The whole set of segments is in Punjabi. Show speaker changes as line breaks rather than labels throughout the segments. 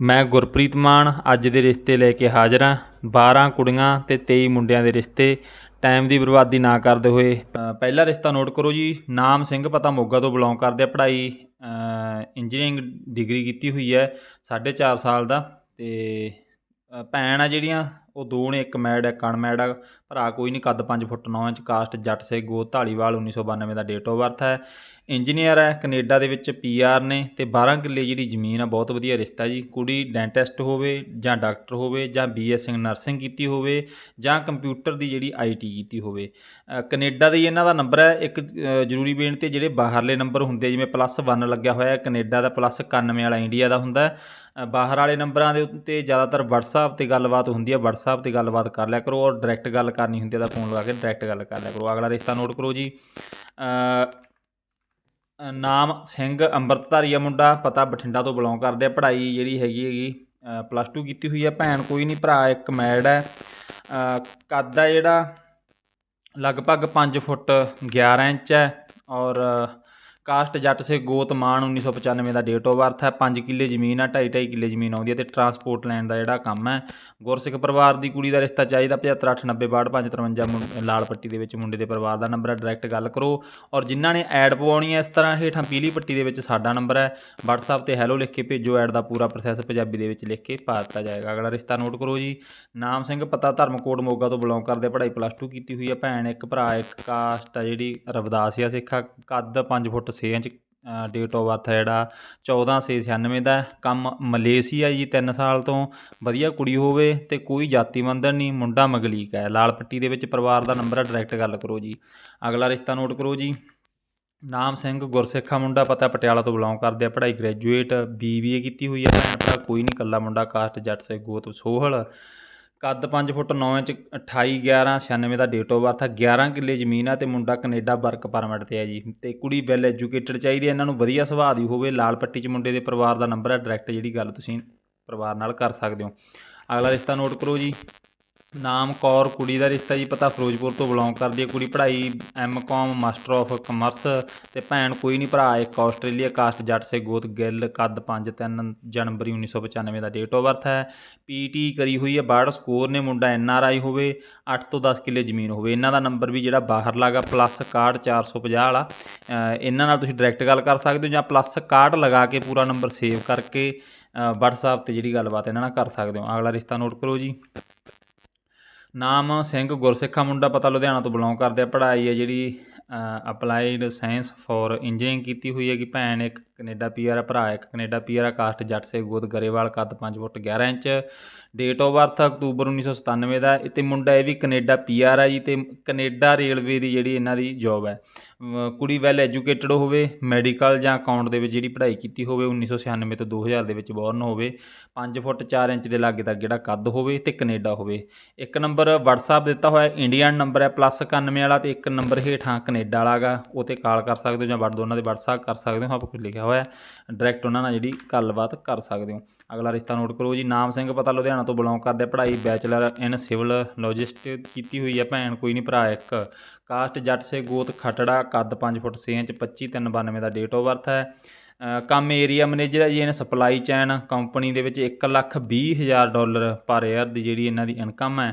ਮੈਂ ਗੁਰਪ੍ਰੀਤ ਮਾਨ, ਅੱਜ ਦੇ ਰਿਸ਼ਤੇ ਲੈ ਕੇ ਹਾਜ਼ਰ ਹਾਂ। 12 ਕੁੜੀਆਂ ਤੇ 23 ਮੁੰਡਿਆਂ ਦੇ ਰਿਸ਼ਤੇ। ਟਾਈਮ ਦੀ ਬਰਬਾਦੀ ਨਾ ਕਰਦੇ ਹੋਏ ਪਹਿਲਾ ਰਿਸ਼ਤਾ ਨੋਟ ਕਰੋ ਜੀ। ਨਾਮ ਸਿੰਘ ਪਤਾ ਮੋਗਾ ਤੋਂ ਬਿਲੋਂਗ ਕਰਦੇ ਆ, ਪੜ੍ਹਾਈ ਇੰਜੀਨੀਅਰਿੰਗ ਡਿਗਰੀ ਕੀਤੀ ਹੋਈ ਹੈ 4.5 ਸਾਲ ਦਾ। ਤੇ ਭੈਣ ਆ ਜਿਹੜੀਆਂ, ਉਹ ਦੋ ਨੇ, ਇੱਕ ਮੈਡ ਹੈ ਅਨਮੈਡ ਆ। ਭਰਾ ਕੋਈ ਨਹੀਂ ਕੱਦ 5 ਫੁੱਟ 9 ਇੰਚ ਕਾਸਟ ਜੱਟ ਸੇ ਗੋਤ ਢਾਲੀਵਾਲ 1992 ਦਾ ਡੇਟ ਆਫ ਬਰਥ ਹੈ। ਇੰਜੀਨੀਅਰ ਹੈ ਕੈਨੇਡਾ ਦੇ ਵਿੱਚ ਪੀਆਰ ਨੇ ਤੇ 12 ਕਿੱਲੇ ਜਿਹੜੀ ਜ਼ਮੀਨ ਆ ਬਹੁਤ ਵਧੀਆ ਰਿਸ਼ਤਾ ਜੀ। ਕੁੜੀ ਡੈਂਟਿਸਟ ਹੋਵੇ ਜਾਂ ਡਾਕਟਰ ਹੋਵੇ ਜਾਂ ਬੀਐਸਸੀ ਨਰਸਿੰਗ ਕੀਤੀ ਹੋਵੇ ਜਾਂ ਕੰਪਿਊਟਰ ਦੀ ਜਿਹੜੀ ਆਈਟੀ ਕੀਤੀ ਹੋਵੇ। ਅ, ਕੈਨੇਡਾ ਦੀ ਇਹਨਾਂ ਦਾ ਨੰਬਰ ਹੈ। ਇੱਕ ਜ਼ਰੂਰੀ ਬੇਨਤੀ ਜਿਹੜੇ ਬਾਹਰਲੇ ਨੰਬਰ ਹੁੰਦੇ ਜਿਵੇਂ ਪਲੱਸ 1 ਲੱਗਿਆ ਹੋਇਆ ਹੈ ਕੈਨੇਡਾ ਦਾ ਪਲੱਸ 91 ਵਾਲਾ ਇੰਡੀਆ ਦਾ ਹੁੰਦਾ ਬਾਹਰ ਵਾਲੇ ਨੰਬਰਾਂ ਦੇ ਉੱਤੇ ਜ਼ਿਆਦਾਤਰ WhatsApp ਤੇ ਗੱਲਬਾਤ ਹੁੰਦੀ ਹੈ WhatsApp ਤੇ ਗੱਲਬਾਤ ਕਰ ਲਿਆ ਕਰੋ ਔਰ ਡਾਇਰੈਕਟ ਗੱਲ ਕਰਨੀ ਹੁੰਦੀ ਹੈ ਤਾਂ ਫੋਨ ਲਗਾ ਕੇ ਡਾਇਰੈਕਟ ਗੱਲ ਕਰ ਲਿਆ ਕਰੋ। ਅਗਲਾ ਰਿਸ਼ਤਾ ਨੋਟ ਕਰੋ ਜੀ। ਨਾਮ ਸਿੰਘ ਅੰਮ੍ਰਿਤਧਾਰੀ ਆ ਮੁੰਡਾ, ਪਤਾ ਬਠਿੰਡਾ ਤੋਂ ਬਿਲੋਂਗ ਕਰਦੇ ਆ, ਪੜ੍ਹਾਈ ਜਿਹੜੀ ਹੈਗੀ ਹੈਗੀ ਪਲੱਸ 2 ਕੀਤੀ ਹੋਈ ਹੈ ਭੈਣ ਕੋਈ ਨਹੀਂ, ਭਰਾ ਇੱਕ ਮੈਡ ਹੈ ਕੱਦ ਆ ਜਿਹੜਾ, ਲਗਭਗ 5 ਫੁੱਟ 11 ਇੰਚ ਹੈ ਔਰ ਕਾਸਟ ਜੱਟ ਸੇ ਗੋਤ ਮਾਨ 1995 ਦਾ ਡੇਟ ਆਫ ਬਰਥ ਹੈ। 5 ਕਿੱਲੇ ਜ਼ਮੀਨ ਆ 2.5 2.5 ਕਿੱਲੇ ਜ਼ਮੀਨ ਆਉਂਦੀ ਹੈ ਤੇ ਟਰਾਂਸਪੋਰਟ ਲੈਣ ਦਾ ਜਿਹੜਾ ਕੰਮ ਹੈ, ਗੁਰਸਿੱਖ ਪਰਿਵਾਰ ਦੀ ਕੁੜੀ ਦਾ ਰਿਸ਼ਤਾ ਚਾਹੀਦਾ 75890553 ਲਾਲ ਪੱਟੀ ਦੇ ਵਿੱਚ ਮੁੰਡੇ ਦੇ ਪਰਿਵਾਰ ਦਾ ਨੰਬਰ ਹੈ। ਡਾਇਰੈਕਟ ਗੱਲ ਕਰੋ ਔਰ ਜਿਨ੍ਹਾਂ ਨੇ ਐਡ ਪਵਾਉਣੀ ਹੈ, ਇਸ ਤਰ੍ਹਾਂ ਹੇਠਾਂ ਪੀਲੀ ਪੱਟੀ ਦੇ ਵਿੱਚ ਸਾਡਾ ਨੰਬਰ ਹੈ। WhatsApp ਤੇ ਹੈਲੋ ਲਿਖ ਕੇ ਭੇਜੋ ਐਡ ਦਾ ਪੂਰਾ ਪ੍ਰੋਸੈਸ ਪੰਜਾਬੀ ਦੇ ਵਿੱਚ ਲਿਖ ਕੇ ਪਾ ਦਿੱਤਾ ਜਾਏਗਾ। ਅਗਲਾ ਰਿਸ਼ਤਾ ਨੋਟ ਕਰੋ ਜੀ। ਨਾਮ ਸਿੰਘ ਪਤਾ, ਧਰਮਕੋਟ ਮੋਗਾ ਤੋਂ ਬਿਲੋਂਗ ਕਰਦੇ, ਪੜ੍ਹਾਈ ਪਲੱਸ 2 ਕੀਤੀ ਹੋਈ ਹੈ। ਭੈਣ, ਇੱਕ ਭਰਾ, ਇੱਕ ਕਾਸਟ ਆ ਜਿਹੜੀ ਰਵਦਾਸੀਆ ਸਿੱਖਾ, ਕੱਦ 5 foot 6 inch date of birth ਹੈ ਜਿਹੜਾ 1496 ਦਾ ਹੈ। ਕੰਮ ਮਲੇਸ਼ੀਆ ਜੀ 3 ਸਾਲ ਤੋਂ। ਵਧੀਆ ਕੁੜੀ ਹੋਵੇ ਤੇ ਕੋਈ ਜਾਤੀ ਬੰਧਨ ਨਹੀਂ, ਮੁੰਡਾ ਮਗਲੀਕ ਹੈ। ਲਾਲ ਪੱਟੀ ਦੇ ਵਿੱਚ ਪਰਿਵਾਰ ਦਾ ਨੰਬਰ ਹੈ ਡਾਇਰੈਕਟ ਗੱਲ ਕਰੋ ਜੀ। ਅਗਲਾ ਰਿਸ਼ਤਾ ਨੋਟ ਕਰੋ ਜੀ। ਨਾਮ ਸਿੰਘ ਗੁਰਸਿੱਖਾ ਮੁੰਡਾ, ਪਤਾ ਪਟਿਆਲਾ ਤੋਂ ਬਿਲੋਂਗ ਕਰਦੇ ਆ, ਪੜ੍ਹਾਈ ਗ੍ਰੈਜੂਏਟ ਬੀਬੀਏ ਕੀਤੀ ਹੋਈ ਹੈ ਭੈਣ ਭਰਾ ਕੋਈ ਨਹੀਂ ਕੱਲਾ ਮੁੰਡਾ ਕਾਸਟ ਜੱਟ ਸੇ ਗੋਤ ਸੋਹਲ। ਕੱਦ 5 ਫੁੱਟ 9 ਇੰਚ 28 11 96 ਦਾ ਡੇਟ ਆਫ ਬਰਥ ਆ। 11 ਕਿੱਲੇ ਜ਼ਮੀਨ ਆ ਤੇ ਮੁੰਡਾ ਕੈਨੇਡਾ ਵਰਕ ਪਰਮਿਟ ਤੇ ਹੈ ਜੀ। ਤੇ ਕੁੜੀ ਵੈਲ ਐਜੂਕੇਟਡ ਚਾਹੀਦੀ ਹੈ ਇਹਨਾਂ ਨੂੰ ਵਧੀਆ ਸੁਭਾਅ ਦੀ ਹੋਵੇ। ਲਾਲ ਪੱਟੀ 'ਚ ਮੁੰਡੇ ਦੇ ਪਰਿਵਾਰ ਦਾ ਨੰਬਰ ਹੈ ਡਾਇਰੈਕਟ ਜਿਹੜੀ ਗੱਲ ਤੁਸੀਂ ਪਰਿਵਾਰ ਨਾਲ ਕਰ ਸਕਦੇ ਹੋ। ਅਗਲਾ ਰਿਸ਼ਤਾ ਨੋਟ ਕਰੋ ਜੀ। ਨਾਮ ਕੌਰ ਕੁੜੀ ਦਾ ਰਿਸ਼ਤਾ ਜੀ ਪਤਾ ਫਿਰੋਜ਼ਪੁਰ ਤੋਂ ਬਿਲੋਂਗ ਕਰਦੀ ਹੈ। ਕੁੜੀ ਪੜ੍ਹਾਈ ਐਮਕਾਮ ਮਾਸਟਰ ਆਫ ਕਮਰਸ ਤੇ ਭੈਣ ਕੋਈ ਨਹੀਂ ਭਰਾ ਇੱਕ ਆਸਟ੍ਰੇਲੀਆ ਕਾਸਟ ਜੱਟ ਸੇ ਗੋਤ ਗਿੱਲ ਕੱਦ 5 3 ਜਨਵਰੀ 1995 ਦਾ ਡੇਟ ਆਫ ਬਰਥ ਹੈ। ਪੀਟੀ ਕਰੀ ਹੋਈ ਹੈ। 62 ਸਕੋਰ ਨੇ ਮੁੰਡਾ ਐਨ ਆਰ ਆਈ ਹੋਵੇ 8 ਤੋਂ 10 ਕਿੱਲੇ ਜ਼ਮੀਨ ਹੋਵੇ। ਇਹਨਾਂ ਦਾ ਨੰਬਰ ਵੀ ਜਿਹੜਾ ਬਾਹਰ ਲਾਗਾ ਪਲੱਸ 61 450 ਵਾਲਾ। ਇਹਨਾਂ ਨਾਲ ਤੁਸੀਂ ਡਾਇਰੈਕਟ ਗੱਲ ਕਰ ਸਕਦੇ ਹੋ ਜਾਂ ਪਲੱਸ 61 ਲਗਾ ਕੇ ਪੂਰਾ ਨੰਬਰ ਸੇਵ ਕਰਕੇ ਅ, WhatsApp ਤੇ ਜਿਹੜੀ ਗੱਲਬਾਤ ਇਹਨਾਂ ਨਾਲ ਕਰ ਸਕਦੇ ਹੋ। ਅਗਲਾ ਰਿਸ਼ਤਾ ਨੋਟ ਕਰੋ ਜੀ। ਨਾਮ ਸਿੰਘ ਗੁਰਸਿੱਖਾ ਮੁੰਡਾ ਪਤਾ ਲੁਧਿਆਣਾ ਤੋਂ ਬਿਲੋਂਗ ਕਰਦੇ ਆ। ਪੜ੍ਹਾਈ ਹੈ ਜਿਹੜੀ ਅਪਲਾਈਡ ਸਾਇੰਸ ਫॉर ਇੰਜੀਨੀਅਰਿੰਗ ਕੀਤੀ ਹੋਈ ਹੈ ਕਿ ਭੈਣ ਇੱਕ, ਕੈਨੇਡਾ ਪੀਆਰ ਆ, ਭਰਾ ਇੱਕ, ਕੈਨੇਡਾ ਪੀਆਰ ਆ, ਕਾਸਟ ਜੱਟ ਸੇ ਗੋਦ ਗਰੇਵਾਲ, ਕੱਦ 5 foot 11 inch. Date of birth October 1997 ਦਾ। ਇਹ ਤੇ ਮੁੰਡਾ ਇਹ ਵੀ ਕੈਨੇਡਾ ਪੀਆਰ ਆ ਜੀ ਤੇ ਕੈਨੇਡਾ ਰੇਲਵੇ ਦੀ ਜਿਹੜੀ ਇਹਨਾਂ ਦੀ ਜੌਬ ਹੈ। ਕੁੜੀ ਵੈਲ ਐਜੂਕੇਟਡ ਹੋਵੇ ਮੈਡੀਕਲ ਜਾਂ ਅਕਾਊਂਟ ਦੇ ਵਿੱਚ ਜਿਹੜੀ ਪੜ੍ਹਾਈ ਕੀਤੀ ਹੋਵੇ 1996 ਤੋਂ 2000 ਦੇ ਵਿੱਚ ਬੋਰਨ ਹੋਵੇ 5 ਫੁੱਟ 4 ਇੰਚ ਦੇ ਲਾਗੇ ਤੱਕ ਜਿਹੜਾ ਕੱਦ ਹੋਵੇ ਤੇ ਕੈਨੇਡਾ ਹੋਵੇ। ਇੱਕ ਨੰਬਰ WhatsApp ਦਿੱਤਾ ਹੋਇਆ ਇੰਡੀਅਨ ਨੰਬਰ ਹੈ ਪਲੱਸ 91 ਵਾਲਾ ਤੇ ਇੱਕ ਨੰਬਰ ਹੇਠਾਂ ਕੈਨੇਡਾ ਵਾਲਾਗਾ, ਉਹ ਤੇ ਕਾਲ ਕਰ ਸਕਦੇ ਹੋ ਜਾਂ ਵੱਡ ਦੋਨਾਂ ਦੇ WhatsApp ਕਰ ਸਕਦੇ ਹੋ, ਆਪ ਕੁਝ ਲਿਖਿਆ ਹੋਇਆ ਡਾਇਰੈਕਟ ਉਹਨਾਂ ਨਾਲ ਜਿਹੜੀ ਗੱਲਬਾਤ ਕਰ ਸਕਦੇ ਹੋ। ਅਗਲਾ ਰਿਸ਼ਤਾ ਨੋਟ ਕਰੋ ਜੀ, ਨਾਮ ਸਿੰਘ ਪਤਾ ਲੁਧਿਆਣਾ ਤੋਂ ਬਿਲੋਂਗ ਕਰਦੇ ਪੜ੍ਹਾਈ ਬੈਚਲਰ ਇਨ ਸਿਵਲ ਲੌਜਿਸਟਿਕ ਕੀਤੀ ਹੋਈ ਹੈ ਭੈਣ, ਕੋਈ ਨਹੀਂ ਭਰਾ ਇੱਕ। ਕਾਸਟ ਜੱਟ ਸੇ ਗੋਤ ਖਟੜਾ, ਕੱਦ 5 ਫੁੱਟ 6 ਇੰਚ 25 392 ਦਾ ਡੇਟ ਆਫ ਬਰਥ ਹੈ। ਕੰਮ ਏਰੀਆ ਮੈਨੇਜਰ ਹੈ ਜੀ, ਇਹਨੇ ਸਪਲਾਈ ਚੈਨ ਕੰਪਨੀ ਦੇ ਵਿੱਚ 1 ਲੱਖ 20 ਹਜ਼ਾਰ ਡਾਲਰ ਪਰ ਏਅਰ ਦੀ ਜਿਹੜੀ ਇਹਨਾਂ ਦੀ ਇਨਕਮ ਹੈ।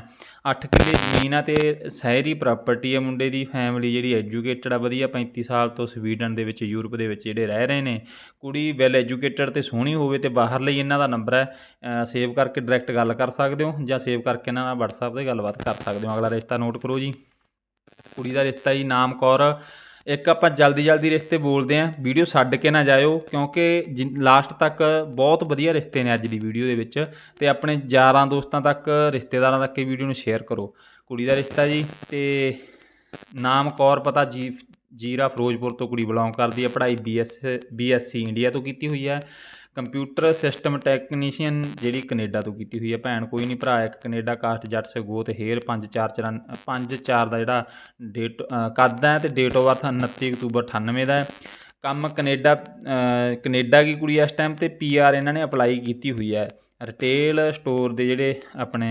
8 ਕਿੱਲੇ ਜ਼ਮੀਨ ਆ ਤੇ ਸ਼ਹਿਰੀ ਪ੍ਰਾਪਰਟੀ ਹੈ ਮੁੰਡੇ ਦੀ ਫੈਮਿਲੀ ਜਿਹੜੀ ਐਜੂਕੇਟਡ ਆ, ਵਧੀਆ 35 ਸਾਲ ਤੋਂ ਸਵੀਡਨ ਦੇ ਵਿੱਚ, ਯੂਰਪ ਦੇ ਵਿੱਚ ਜਿਹੜੇ ਰਹਿ ਰਹੇ ਨੇ। ਕੁੜੀ ਵੈਲ ਐਜੂਕੇਟਡ ਤੇ ਸੋਹਣੀ ਹੋਵੇ ਤੇ ਬਾਹਰ ਲਈ ਇਹਨਾਂ ਦਾ ਨੰਬਰ ਹੈ। ਸੇਵ ਕਰਕੇ ਡਾਇਰੈਕਟ ਗੱਲ ਕਰ ਸਕਦੇ ਹੋ ਜਾਂ ਸੇਵ ਕਰਕੇ ਇਹਨਾਂ ਨਾਲ WhatsApp ਤੇ ਗੱਲਬਾਤ ਕਰ ਸਕਦੇ ਹੋ। ਅਗਲਾ ਰਿਸ਼ਤਾ ਨੋਟ ਕਰੋ ਜੀ। ਕੁੜੀ ਦਾ ਰਿਸ਼ਤਾ ਜੀ, ਨਾਮ ਕੌਰ। ਇੱਕ ਆਪਾਂ ਜਲਦੀ ਜਲਦੀ ਰਿਸ਼ਤੇ ਬੋਲਦੇ ਆਂ ਵੀਡੀਓ ਛੱਡ ਕੇ ਨਾ ਜਾਇਓ, ਕਿਉਂਕਿ ਲਾਸਟ ਤੱਕ ਬਹੁਤ ਵਧੀਆ ਰਿਸ਼ਤੇ ਨੇ ਅੱਜ ਦੀ ਵੀਡੀਓ ਦੇ ਵਿੱਚ ਤੇ ਆਪਣੇ ਯਾਰਾਂ ਦੋਸਤਾਂ ਤੱਕ, ਰਿਸ਼ਤੇਦਾਰਾਂ ਤੱਕ ਇਹ ਵੀਡੀਓ ਨੂੰ ਸ਼ੇਅਰ ਕਰੋ। ਕੁੜੀ ਦਾ ਰਿਸ਼ਤਾ ਜੀ ਤੇ ਨਾਮ ਕੌਰ ਪਤਾ ਜੀ, ਜੀਰਾ ਫਿਰੋਜ਼ਪੁਰ ਤੋਂ ਕੁੜੀ ਬਿਲੋਂਗ ਕਰਦੀ ਹੈ, ਪੜ੍ਹਾਈ ਬੀਐਸ ਬੀਐਸਸੀ ਇੰਡੀਆ ਤੋਂ ਕੀਤੀ ਹੋਈ ਹੈ। ਕੰਪਿਊਟਰ ਸਿਸਟਮ ਟੈਕਨੀਸ਼ੀਅਨ ਜਿਹੜੀ ਕੈਨੇਡਾ ਤੋਂ ਕੀਤੀ ਹੋਈ ਹੈ ਭੈਣ ਕੋਈ ਨਹੀਂ ਭਰਾ ਇੱਕ ਕੈਨੇਡਾ ਕਾਸਟ ਜੱਟ ਸੇ ਗੋਤ ਹੇਰ 5494 54 ਦਾ ਜਿਹੜਾ ਡੇਟ ਕੱਦ ਹੈ ਤੇ ਡੇਟ ਆਫ ਬਰਥ 29 ਅਕਤੂਬਰ 98 ਦਾ ਹੈ। ਕੰਮ ਕੈਨੇਡਾ ਅ, ਕੈਨੇਡਾ ਦੀ ਕੁੜੀ ਇਸ ਟਾਈਮ ਤੇ ਪੀਆਰ ਇਹਨਾਂ ਨੇ ਅਪਲਾਈ ਕੀਤੀ ਹੋਈ ਹੈ। ਰਿਟੇਲ ਸਟੋਰ ਦੇ ਜਿਹੜੇ ਆਪਣੇ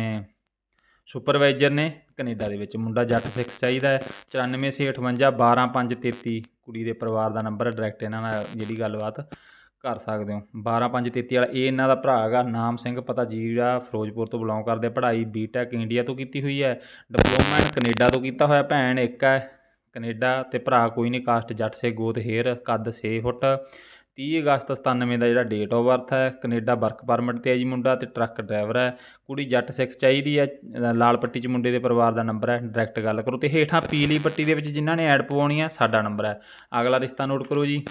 ਸੁਪਰਵਾਈਜ਼ਰ ਨੇ ਕੈਨੇਡਾ ਦੇ ਵਿੱਚ ਮੁੰਡਾ ਜੱਟ ਸਿੱਖ ਚਾਹੀਦਾ ਹੈ। 94 125 12533 ਕੁੜੀ ਦੇ ਪਰਿਵਾਰ ਦਾ ਨੰਬਰ ਡਾਇਰੈਕਟ ਇਹਨਾਂ ਨਾਲ ਜਿਹੜੀ ਗੱਲਬਾਤ ਕਰ ਸਕਦੇ ਹੋ। 12533 ਵਾਲਾ, ਇਹ ਇਹਨਾਂ ਦਾ ਭਰਾ ਹੈਗਾ ਨਾਮ ਸਿੰਘ ਪਤਾ ਜੀਰਾ, ਫਿਰੋਜ਼ਪੁਰ ਤੋਂ ਬਿਲੋਂਗ ਕਰਦੇ ਆ। ਪੜ੍ਹਾਈ ਬੀਟੈਕ ਇੰਡੀਆ ਤੋਂ ਕੀਤੀ ਹੋਈ ਹੈ। ਡਿਪਲੋਮਾ ਇਨ ਕੈਨੇਡਾ ਤੋਂ ਕੀਤਾ ਹੋਇਆ ਭੈਣ ਇੱਕ ਹੈ। ਕੈਨੇਡਾ ਤੇ ਭਰਾ ਕੋਈ ਨਹੀਂ ਕਾਸਟ ਜੱਟ, ਸੇ ਗੋਤ ਹੇਅਰ ਕੱਦ 6 ਫੁੱਟ। 30 ਅਗਸਤ 97 ਦਾ ਜਿਹੜਾ ਡੇਟ ਆਫ ਬਰਥ ਹੈ। ਕੈਨੇਡਾ ਵਰਕ ਪਰਮਿਟ ਤੇ ਹੈ ਜੀ ਮੁੰਡਾ ਤੇ ਟਰੱਕ ਡਰਾਈਵਰ ਹੈ। ਕੁੜੀ ਜੱਟ ਸਿੱਖ ਚਾਹੀਦੀ ਹੈ। ਲਾਲ ਪੱਟੀ 'ਚ ਮੁੰਡੇ ਦੇ ਪਰਿਵਾਰ ਦਾ ਨੰਬਰ ਹੈ। ਡਾਇਰੈਕਟ ਗੱਲ ਕਰੋ ਤੇ ਹੇਠਾਂ ਪੀਲੀ ਪੱਟੀ ਦੇ ਵਿੱਚ ਜਿਨ੍ਹਾਂ ਨੇ ਐਡ ਪਵਾਉਣੀ ਹੈ, ਸਾਡਾ ਨੰਬਰ ਹੈ। ਅਗਲਾ ਰਿਸ਼ਤਾ ਨੋਟ ਕਰੋ ਜੀ।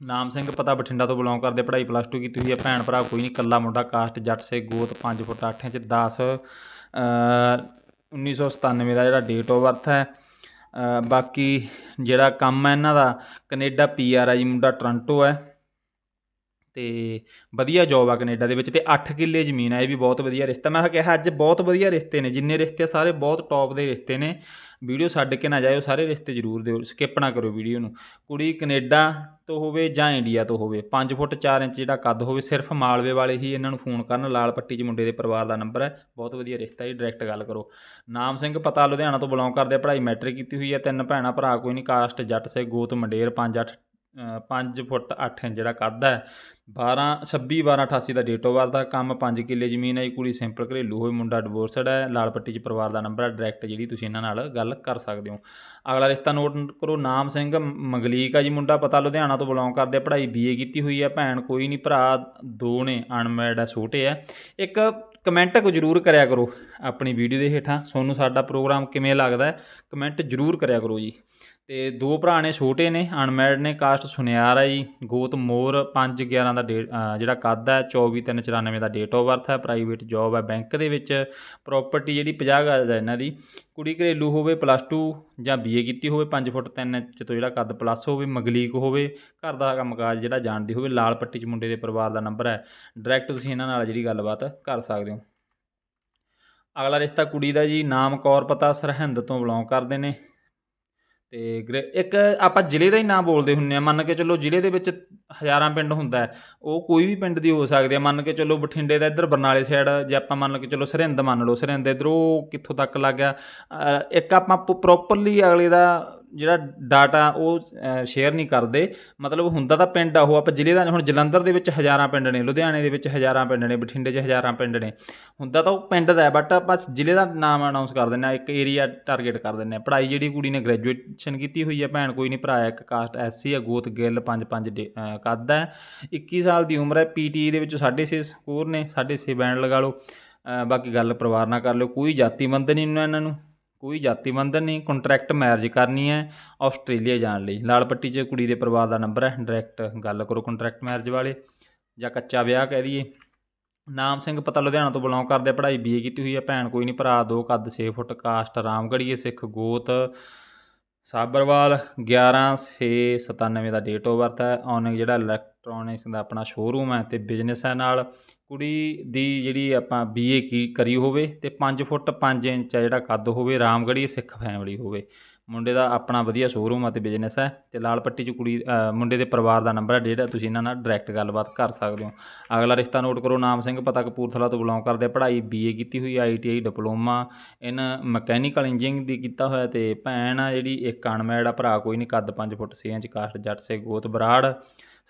ਨਾਮ ਸਿੰਘ ਪਤਾ ਬਠਿੰਡਾ ਤੋਂ ਬਿਲੋਂਗ ਕਰਦੇ ਪੜ੍ਹਾਈ ਪਲੱਸ 2 ਕੀਤੀ ਹੋਈ ਹੈ। ਭੈਣ ਭਰਾ ਕੋਈ ਨਹੀਂ ਕੱਲਾ ਮੁੰਡਾ ਕਾਸਟ ਜੱਟ ਸੇ ਗੋਤ 5 ਫੁੱਟ 8 ਇੰਚ 10 ਅ, 1997 ਦਾ ਜਿਹੜਾ ਡੇਟ ਆਫ ਬਰਥ ਹੈ। ਬਾਕੀ ਜਿਹੜਾ ਕੰਮ ਹੈ ਇਹਨਾਂ ਦਾ ਕੈਨੇਡਾ ਪੀਆਰ ਹੈ ਜੀ ਮੁੰਡਾ ਟੋਰਾਂਟੋ ਹੈ। ਤੇ ਵਧੀਆ ਜੋਬ ਆ ਕੈਨੇਡਾ ਦੇ ਵਿੱਚ ਤੇ 8 ਕਿੱਲੇ ਜ਼ਮੀਨ ਆ ਇਹ ਵੀ ਬਹੁਤ ਵਧੀਆ ਰਿਸ਼ਤਾ। ਮੈਂ ਕਿਹਾ ਅੱਜ ਬਹੁਤ ਵਧੀਆ ਰਿਸ਼ਤੇ ਨੇ ਜਿੰਨੇ ਰਿਸ਼ਤੇ ਸਾਰੇ ਬਹੁਤ ਟੌਪ ਦੇ ਰਿਸ਼ਤੇ ਨੇ। ਵੀਡੀਓ ਛੱਡ ਕੇ ਨਾ ਜਾਇਓ, ਸਾਰੇ ਰਿਸ਼ਤੇ ਜ਼ਰੂਰ ਦਿਓ ਸਕਿਪ ਨਾ ਕਰੋ ਵੀਡੀਓ ਨੂੰ। ਕੁੜੀ ਕੈਨੇਡਾ ਤੋਂ ਹੋਵੇ ਜਾਂ ਇੰਡੀਆ ਤੋਂ ਹੋਵੇ 5 ਫੁੱਟ 4 ਇੰਚ ਜਿਹੜਾ ਕੱਦ ਹੋਵੇ, ਸਿਰਫ ਮਾਲਵੇ ਵਾਲੇ ਹੀ ਇਹਨਾਂ ਨੂੰ ਫੋਨ ਕਰਨ, ਲਾਲ ਪੱਟੀ 'ਚ ਮੁੰਡੇ ਦੇ ਪਰਿਵਾਰ ਦਾ ਨੰਬਰ ਹੈ, ਬਹੁਤ ਵਧੀਆ ਰਿਸ਼ਤਾ ਜੀ ਡਾਇਰੈਕਟ ਗੱਲ ਕਰੋ। ਨਾਮ ਸਿੰਘ ਪਤਾ ਲੁਧਿਆਣਾ ਤੋਂ ਬਿਲੋਂਗ ਕਰਦੇ ਪੜ੍ਹਾਈ ਮੈਟ੍ਰਿਕ ਕੀਤੀ ਹੋਈ ਹੈ, ਤਿੰਨ ਭੈਣਾਂ ਭਰਾ ਕੋਈ ਨਹੀਂ ਕਾਸਟ ਜੱਟ ਸੇ ਗੋਤ ਮੰਡੇਰ 5 8 5 ਫੁੱਟ 8 ਇੰਚ ਜਿਹੜਾ ਕੱਦ ਹੈ 12 26 12 88 ਦਾ ਡੇਟ ਆਫ ਬਰਥ ਦਾ ਕੰਮ 5 ਕਿੱਲੇ ਜ਼ਮੀਨ ਹੈ ਜੀ, ਕੁੜੀ ਸਿੰਪਲ ਘਰੇਲੂ ਹੋਈ ਮੁੰਡਾ ਡਿਵੋਰਸਡ ਹੈ ਲਾਲ ਪੱਟੀ 'ਚ ਪਰਿਵਾਰ ਦਾ ਨੰਬਰ ਹੈ ਡਾਇਰੈਕਟ ਜਿਹੜੀ ਤੁਸੀਂ ਇਹਨਾਂ ਨਾਲ ਗੱਲ ਕਰ ਸਕਦੇ ਹੋ। ਅਗਲਾ ਰਿਸ਼ਤਾ ਨੋਟ ਕਰੋ ਨਾਮ ਸਿੰਘ ਮੰਗਲੀਕ ਆ ਜੀ ਮੁੰਡਾ ਪਤਾ ਲੁਧਿਆਣਾ ਤੋਂ ਬਿਲੋਂਗ ਕਰਦੇ ਆ, ਪੜ੍ਹਾਈ ਬੀਏ ਕੀਤੀ ਹੋਈ ਹੈ ਭੈਣ ਕੋਈ ਨਹੀਂ ਭਰਾ ਦੋ ਨੇ ਅਨਮੈਰਿਡ ਹੈ ਛੋਟੇ ਹੈ। ਇੱਕ ਕਮੈਂਟ ਕੋ ਜਰੂਰ ਕਰਿਆ ਕਰੋ ਆਪਣੀ ਵੀਡੀਓ ਦੇ ਹੇਠਾਂ ਤੁਹਾਨੂੰ ਸਾਡਾ ਪ੍ਰੋਗਰਾਮ ਕਿਵੇਂ ਲੱਗਦਾ ਹੈ ਕਮੈਂਟ ਜਰੂਰ ਕਰਿਆ ਕਰੋ ਜੀ। ਤੇ ਦੋ ਭਰਾ ਨੇ ਛੋਟੇ ਨੇ ਅਨਮੈਰਿਡ ਨੇ, ਕਾਸਟ ਸੁਨਿਆਰ ਹੈ ਜੀ। ਗੋਤ ਮੋਰ 5 11 ਦਾ ਡੇਟ ਜਿਹੜਾ ਕੱਦ ਹੈ 24 3 94 ਦਾ ਡੇਟ ਆਫ ਬਰਥ ਹੈ। ਪ੍ਰਾਈਵੇਟ ਜੌਬ ਹੈ ਬੈਂਕ ਦੇ ਵਿੱਚ। ਪ੍ਰਾਪਰਟੀ ਜਿਹੜੀ 50 ਗਜ਼ ਹੈ ਇਹਨਾਂ ਦੀ। ਕੁੜੀ ਘਰੇਲੂ ਹੋਵੇ ਪਲੱਸ 2 ਜਾਂ ਬੀਏ ਕੀਤੀ ਹੋਵੇ 5 ਫੁੱਟ 3 ਇੰਚ ਤੋਂ ਜਿਹੜਾ ਕੱਦ ਪਲੱਸ ਹੋਵੇ, ਮਗਲੀਕ ਹੋਵੇ, ਘਰ ਦਾ ਕੰਮਕਾਜ ਜਿਹੜਾ ਜਾਣਦੀ ਹੋਵੇ, ਲਾਲ ਪੱਟੀ 'ਚ ਮੁੰਡੇ ਦੇ ਪਰਿਵਾਰ ਦਾ ਨੰਬਰ ਹੈ। ਡਾਇਰੈਕਟ ਤੁਸੀਂ ਇਹਨਾਂ ਨਾਲ ਜਿਹੜੀ ਗੱਲਬਾਤ ਕਰ ਸਕਦੇ ਹੋ। ਅਗਲਾ ਰਿਸ਼ਤਾ ਕੁੜੀ ਦਾ ਜੀ, ਨਾਮ ਕੌਰ ਪਤਾ, ਸਰਹਿੰਦ ਤੋਂ ਬਿਲੋਂਗ ਕਰਦੇ ਨੇ। ਤੇ ਗ੍ਰੇ- ਇੱਕ ਆਪਾਂ ਜ਼ਿਲ੍ਹੇ ਦਾ ਹੀ ਨਾਂ ਬੋਲਦੇ ਹੁੰਨੇ ਆ ਮੰਨ ਕੇ ਚੱਲੋ ਜ਼ਿਲ੍ਹੇ ਦੇ ਵਿੱਚ ਹਜ਼ਾਰਾਂ ਪਿੰਡ ਹੁੰਦਾ ਹੈ ਉਹ ਕੋਈ ਵੀ ਪਿੰਡ ਦੀ ਹੋ ਸਕਦੀ ਹੈ ਮੰਨ ਕੇ ਚੱਲੋ ਬਠਿੰਡੇ ਦਾ ਇੱਧਰ ਬਰਨਾਲੇ ਸਾਈਡ ਜੇ ਆਪਾਂ ਮੰਨ ਕੇ ਚੱਲੋ ਸਰਹਿੰਦ ਮੰਨ ਲਓ ਸਰਹਿੰਦ ਇੱਧਰੋਂ ਕਿੱਥੋਂ ਤੱਕ ਲੱਗ ਗਿਆ ਅ, ਇੱਕ ਆਪਾਂ ਪ੍ਰੋਪਰਲੀ ਅਗਲੇ ਦਾ ਜਿਹੜਾ ਡਾਟਾ ਉਹ ਸ਼ੇਅਰ ਨਹੀਂ ਕਰਦੇ। ਮਤਲਬ ਹੁੰਦਾ ਤਾਂ ਪਿੰਡ ਆ ਉਹ, ਆਪਾਂ ਜ਼ਿਲ੍ਹੇ ਦਾ ਹੁਣ ਜਲੰਧਰ ਦੇ ਵਿੱਚ ਹਜ਼ਾਰਾਂ ਪਿੰਡ ਨੇ, ਲੁਧਿਆਣੇ ਦੇ ਵਿੱਚ ਹਜ਼ਾਰਾਂ ਪਿੰਡ ਨੇ, ਬਠਿੰਡੇ 'ਚ ਹਜ਼ਾਰਾਂ ਪਿੰਡ ਨੇ। ਹੁੰਦਾ ਤਾਂ ਉਹ ਪਿੰਡ ਦਾ ਬਟ ਆਪਾਂ ਜ਼ਿਲ੍ਹੇ ਦਾ ਨਾਮ ਅਨਾਉਂਸ ਕਰ ਦਿੰਦੇ ਆ ਇੱਕ ਏਰੀਆ ਟਾਰਗੇਟ ਕਰ ਦਿੰਦੇ ਆ ਪੜ੍ਹਾਈ ਜਿਹੜੀ ਕੁੜੀ ਨੇ ਗ੍ਰੈਜੂਏਸ਼ਨ ਕੀਤੀ ਹੋਈ ਹੈ, ਭੈਣ ਕੋਈ ਨਹੀਂ ਭਰਾ ਇੱਕ ਕਾਸਟ ਐਸਸੀ ਹੈ, ਗੋਤ ਗਿੱਲ 5-5 ਕੱਦ ਹੈ। 21 ਸਾਲ ਦੀ ਉਮਰ ਹੈ ਪੀਟੀ ਦੇ ਵਿੱਚ 6.5 ਸਕੋਰ ਨੇ 6.5 ਬੈਂਡ ਲਗਾ ਲਓ। ਬਾਕੀ ਗੱਲ ਪਰਿਵਾਰ ਨਾਲ ਕਰ ਲਿਓ, ਕੋਈ ਜਾਤੀ ਬੰਧਨ ਨਹੀਂ ਇਹਨਾਂ ਨੂੰ। ਕੋਈ ਜਾਤੀ ਬੰਧਨ ਨਹੀਂ ਕੰਟਰੈਕਟ ਮੈਰਿਜ ਕਰਨੀ ਹੈ ਆਸਟ੍ਰੇਲੀਆ ਜਾਣ ਲਈ। ਲਾਲ ਪੱਟੀ 'ਚ ਕੁੜੀ ਦੇ ਪਰਿਵਾਰ ਦਾ ਨੰਬਰ ਹੈ ਡਾਇਰੈਕਟ ਗੱਲ ਕਰੋ ਕੰਟਰੈਕਟ ਮੈਰਿਜ ਵਾਲੇ। ਜਾਂ ਕੱਚਾ ਵਿਆਹ ਕਹਿ ਦਈਏ। ਨਾਮ ਸਿੰਘ ਪਤਾ ਲੁਧਿਆਣਾ ਤੋਂ ਬਿਲੋਂਗ ਕਰਦੇ ਆ, ਪੜ੍ਹਾਈ ਬੀਏ ਕੀਤੀ ਹੋਈ ਹੈ ਭੈਣ ਕੋਈ ਨਹੀਂ ਭਰਾ ਦੋ ਕੱਦ 6 ਫੁੱਟ ਕਾਸਟ ਰਾਮਗੜੀਏ ਸਿੱਖ ਗੋਤ ਸਾਬਰਵਾਲ 11 6 97 ਦਾ ਡੇਟ ਆਫ ਬਰਥ ਹੈ। ਔਨਲਾਈਨ ਜਿਹੜਾ ਇਲੈਕਟ੍ਰੋਨਿਕਸ ਦਾ ਆਪਣਾ ਸ਼ੋਰੂਮ ਹੈ ਤੇ ਬਿਜ਼ਨਸ ਹੈ ਨਾਲ। ਕੁੜੀ ਦੀ ਜਿਹੜੀ ਆਪਾਂ ਬੀਏ ਕੀ ਕਰੀ ਹੋਵੇ ਤੇ 5 ਫੁੱਟ 5 ਇੰਚ ਆ ਜਿਹੜਾ ਕੱਦ ਹੋਵੇ ਰਾਮਗੜੀਏ ਸਿੱਖ ਫੈਮਿਲੀ ਹੋਵੇ। ਮੁੰਡੇ ਦਾ ਆਪਣਾ ਵਧੀਆ ਸ਼ੋਰੂਮ ਅਤੇ ਤੇ ਬਿਜ਼ਨਸ ਹੈ ਤੇ ਲਾਲ ਪੱਟੀ 'ਚ ਕੁੜੀ ਮੁੰਡੇ ਦੇ ਪਰਿਵਾਰ ਦਾ ਨੰਬਰ ਹੈ ਜਿਹੜਾ ਤੁਸੀਂ ਇਹਨਾਂ ਨਾਲ ਡਾਇਰੈਕਟ ਗੱਲਬਾਤ ਕਰ ਸਕਦੇ ਹੋ। ਅਗਲਾ ਰਿਸ਼ਤਾ ਨੋਟ ਕਰੋ ਨਾਮ ਸਿੰਘ ਪਤਾ ਕਪੂਰਥਲਾ ਤੋਂ ਬਿਲੋਂਗ ਕਰਦੇ ਆ, ਪੜ੍ਹਾਈ ਬੀਏ ਕੀਤੀ ਹੋਈ ITI diploma in mechanical engineering ਦੀ ਕੀਤਾ ਹੋਇਆ ਤੇ ਭੈਣ ਆ ਜਿਹੜੀ ਇੱਕ ਅਨਮੈਰਿਡ ਆ ਭਰਾ ਕੋਈ ਨਹੀਂ ਕੱਦ 5 ਫੁੱਟ 6 ਇੰਚ ਕਾਸਟ ਜੱਟ ਸੇ ਗੋਤ ਬਰਾੜ।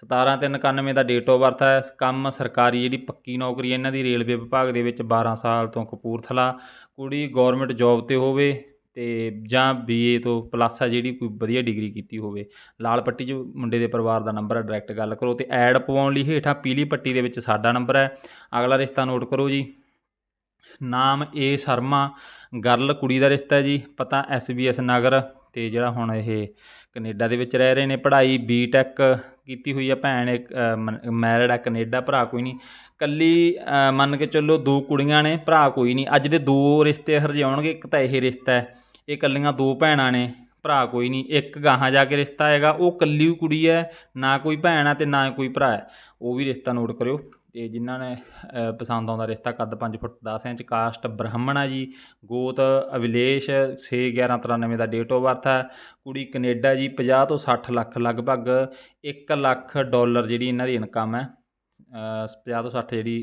17 ਤਿੰਨ 91 ਦਾ ਡੇਟ ਆਫ ਬਰਥ ਹੈ। ਕੰਮ, ਸਰਕਾਰੀ ਜਿਹੜੀ ਪੱਕੀ ਨੌਕਰੀ ਇਹਨਾਂ ਦੀ ਰੇਲਵੇ ਵਿਭਾਗ ਦੇ ਵਿੱਚ 12 ਸਾਲ ਤੋਂ ਕਪੂਰਥਲਾ। ਕੁੜੀ ਗਵਰਨਮੈਂਟ ਜੌਬ ਤੇ ਹੋਵੇ ਤੇ ਜਾਂ ਬੀਏ ਤੋਂ ਪਲੱਸ ਆ ਜਿਹੜੀ ਕੋਈ ਵਧੀਆ ਡਿਗਰੀ ਕੀਤੀ ਹੋਵੇ। ਲਾਲ ਪੱਟੀ 'ਚ ਮੁੰਡੇ ਦੇ ਪਰਿਵਾਰ ਦਾ ਨੰਬਰ ਹੈ ਡਾਇਰੈਕਟ ਗੱਲ ਕਰੋ। ਤੇ ਐਡ ਪਵਾਉਣ ਲਈ ਹੇਠਾਂ ਪੀਲੀ ਪੱਟੀ ਦੇ ਵਿੱਚ ਸਾਡਾ ਨੰਬਰ ਹੈ। ਅਗਲਾ ਰਿਸ਼ਤਾ ਨੋਟ ਕਰੋ ਜੀ। ਨਾਮ ਏ ਸ਼ਰਮਾ ਗਰਲ ਕੁੜੀ ਦਾ ਰਿਸ਼ਤਾ ਜੀ। ਪਤਾ ਐਸ ਨਗਰ ਤੇ ਜਿਹੜਾ ਹੁਣ ਇਹ ਕੈਨੇਡਾ ਦੇ ਵਿੱਚ ਰਹਿ ਰਹੇ ਨੇ। ਪੜ੍ਹਾਈ ਬੀਟੈਕ ਕੀਤੀ ਹੋਈ ਹੈ ਭੈਣ, ਇੱਕ ਮੈਰਿਡ ਹੈ ਕੈਨੇਡਾ, ਭਰਾ ਕੋਈ ਨਹੀਂ। ਕੱਲੀ ਮੰਨ ਕੇ ਚੱਲੋ ਦੋ ਕੁੜੀਆਂ ਨੇ, ਭਰਾ ਕੋਈ ਨਹੀਂ। ਅੱਜ ਦੇ ਦੋ ਰਿਸ਼ਤੇ ਹਰਜਾਉਣਗੇ ਇੱਕ ਤਾਂ ਇਹ ਰਿਸ਼ਤਾ ਹੈ, ਇਹ ਕੱਲੀਆਂ ਦੋ ਭੈਣਾਂ ਨੇ, ਭਰਾ ਕੋਈ ਨਹੀਂ। ਇੱਕ ਗਾਹਾਂ ਜਾ ਕੇ ਰਿਸ਼ਤਾ ਹੈਗਾ, ਉਹ ਕੱਲੀ ਓ ਕੁੜੀ ਹੈ, ਨਾ ਕੋਈ ਭੈਣ ਹੈ ਤੇ ਨਾ ਕੋਈ ਭਰਾ ਹੈ। ਉਹ ਵੀ ਰਿਸ਼ਤਾ ਨੋਟ ਕਰਿਓ। ਤੇ ਜਿਨ੍ਹਾਂ ਨੇ ਪਸੰਦ ਆਉਂਦਾ ਰਿਸ਼ਤਾ ਕੱਦ 5 ਫੁੱਟ 10 ਇੰਚ ਕਾਸਟ ਬ੍ਰਾਹਮਣ ਆ ਜੀ ਗੋਤ ਅਵਿਲੇਸ਼ 6 11 93 ਦਾ ਡੇਟ ਆਫ ਬਰਥ ਹੈ ਕੁੜੀ ਕੈਨੇਡਾ ਜੀ 50 ਤੋਂ 60 ਲੱਖ ਲਗਭਗ 1 ਲੱਖ ਡਾਲਰ ਜਿਹੜੀ ਇਹਨਾਂ ਦੀ ਇਨਕਮ ਹੈ ਅ, 50 ਤੋਂ 60 ਜਿਹੜੀ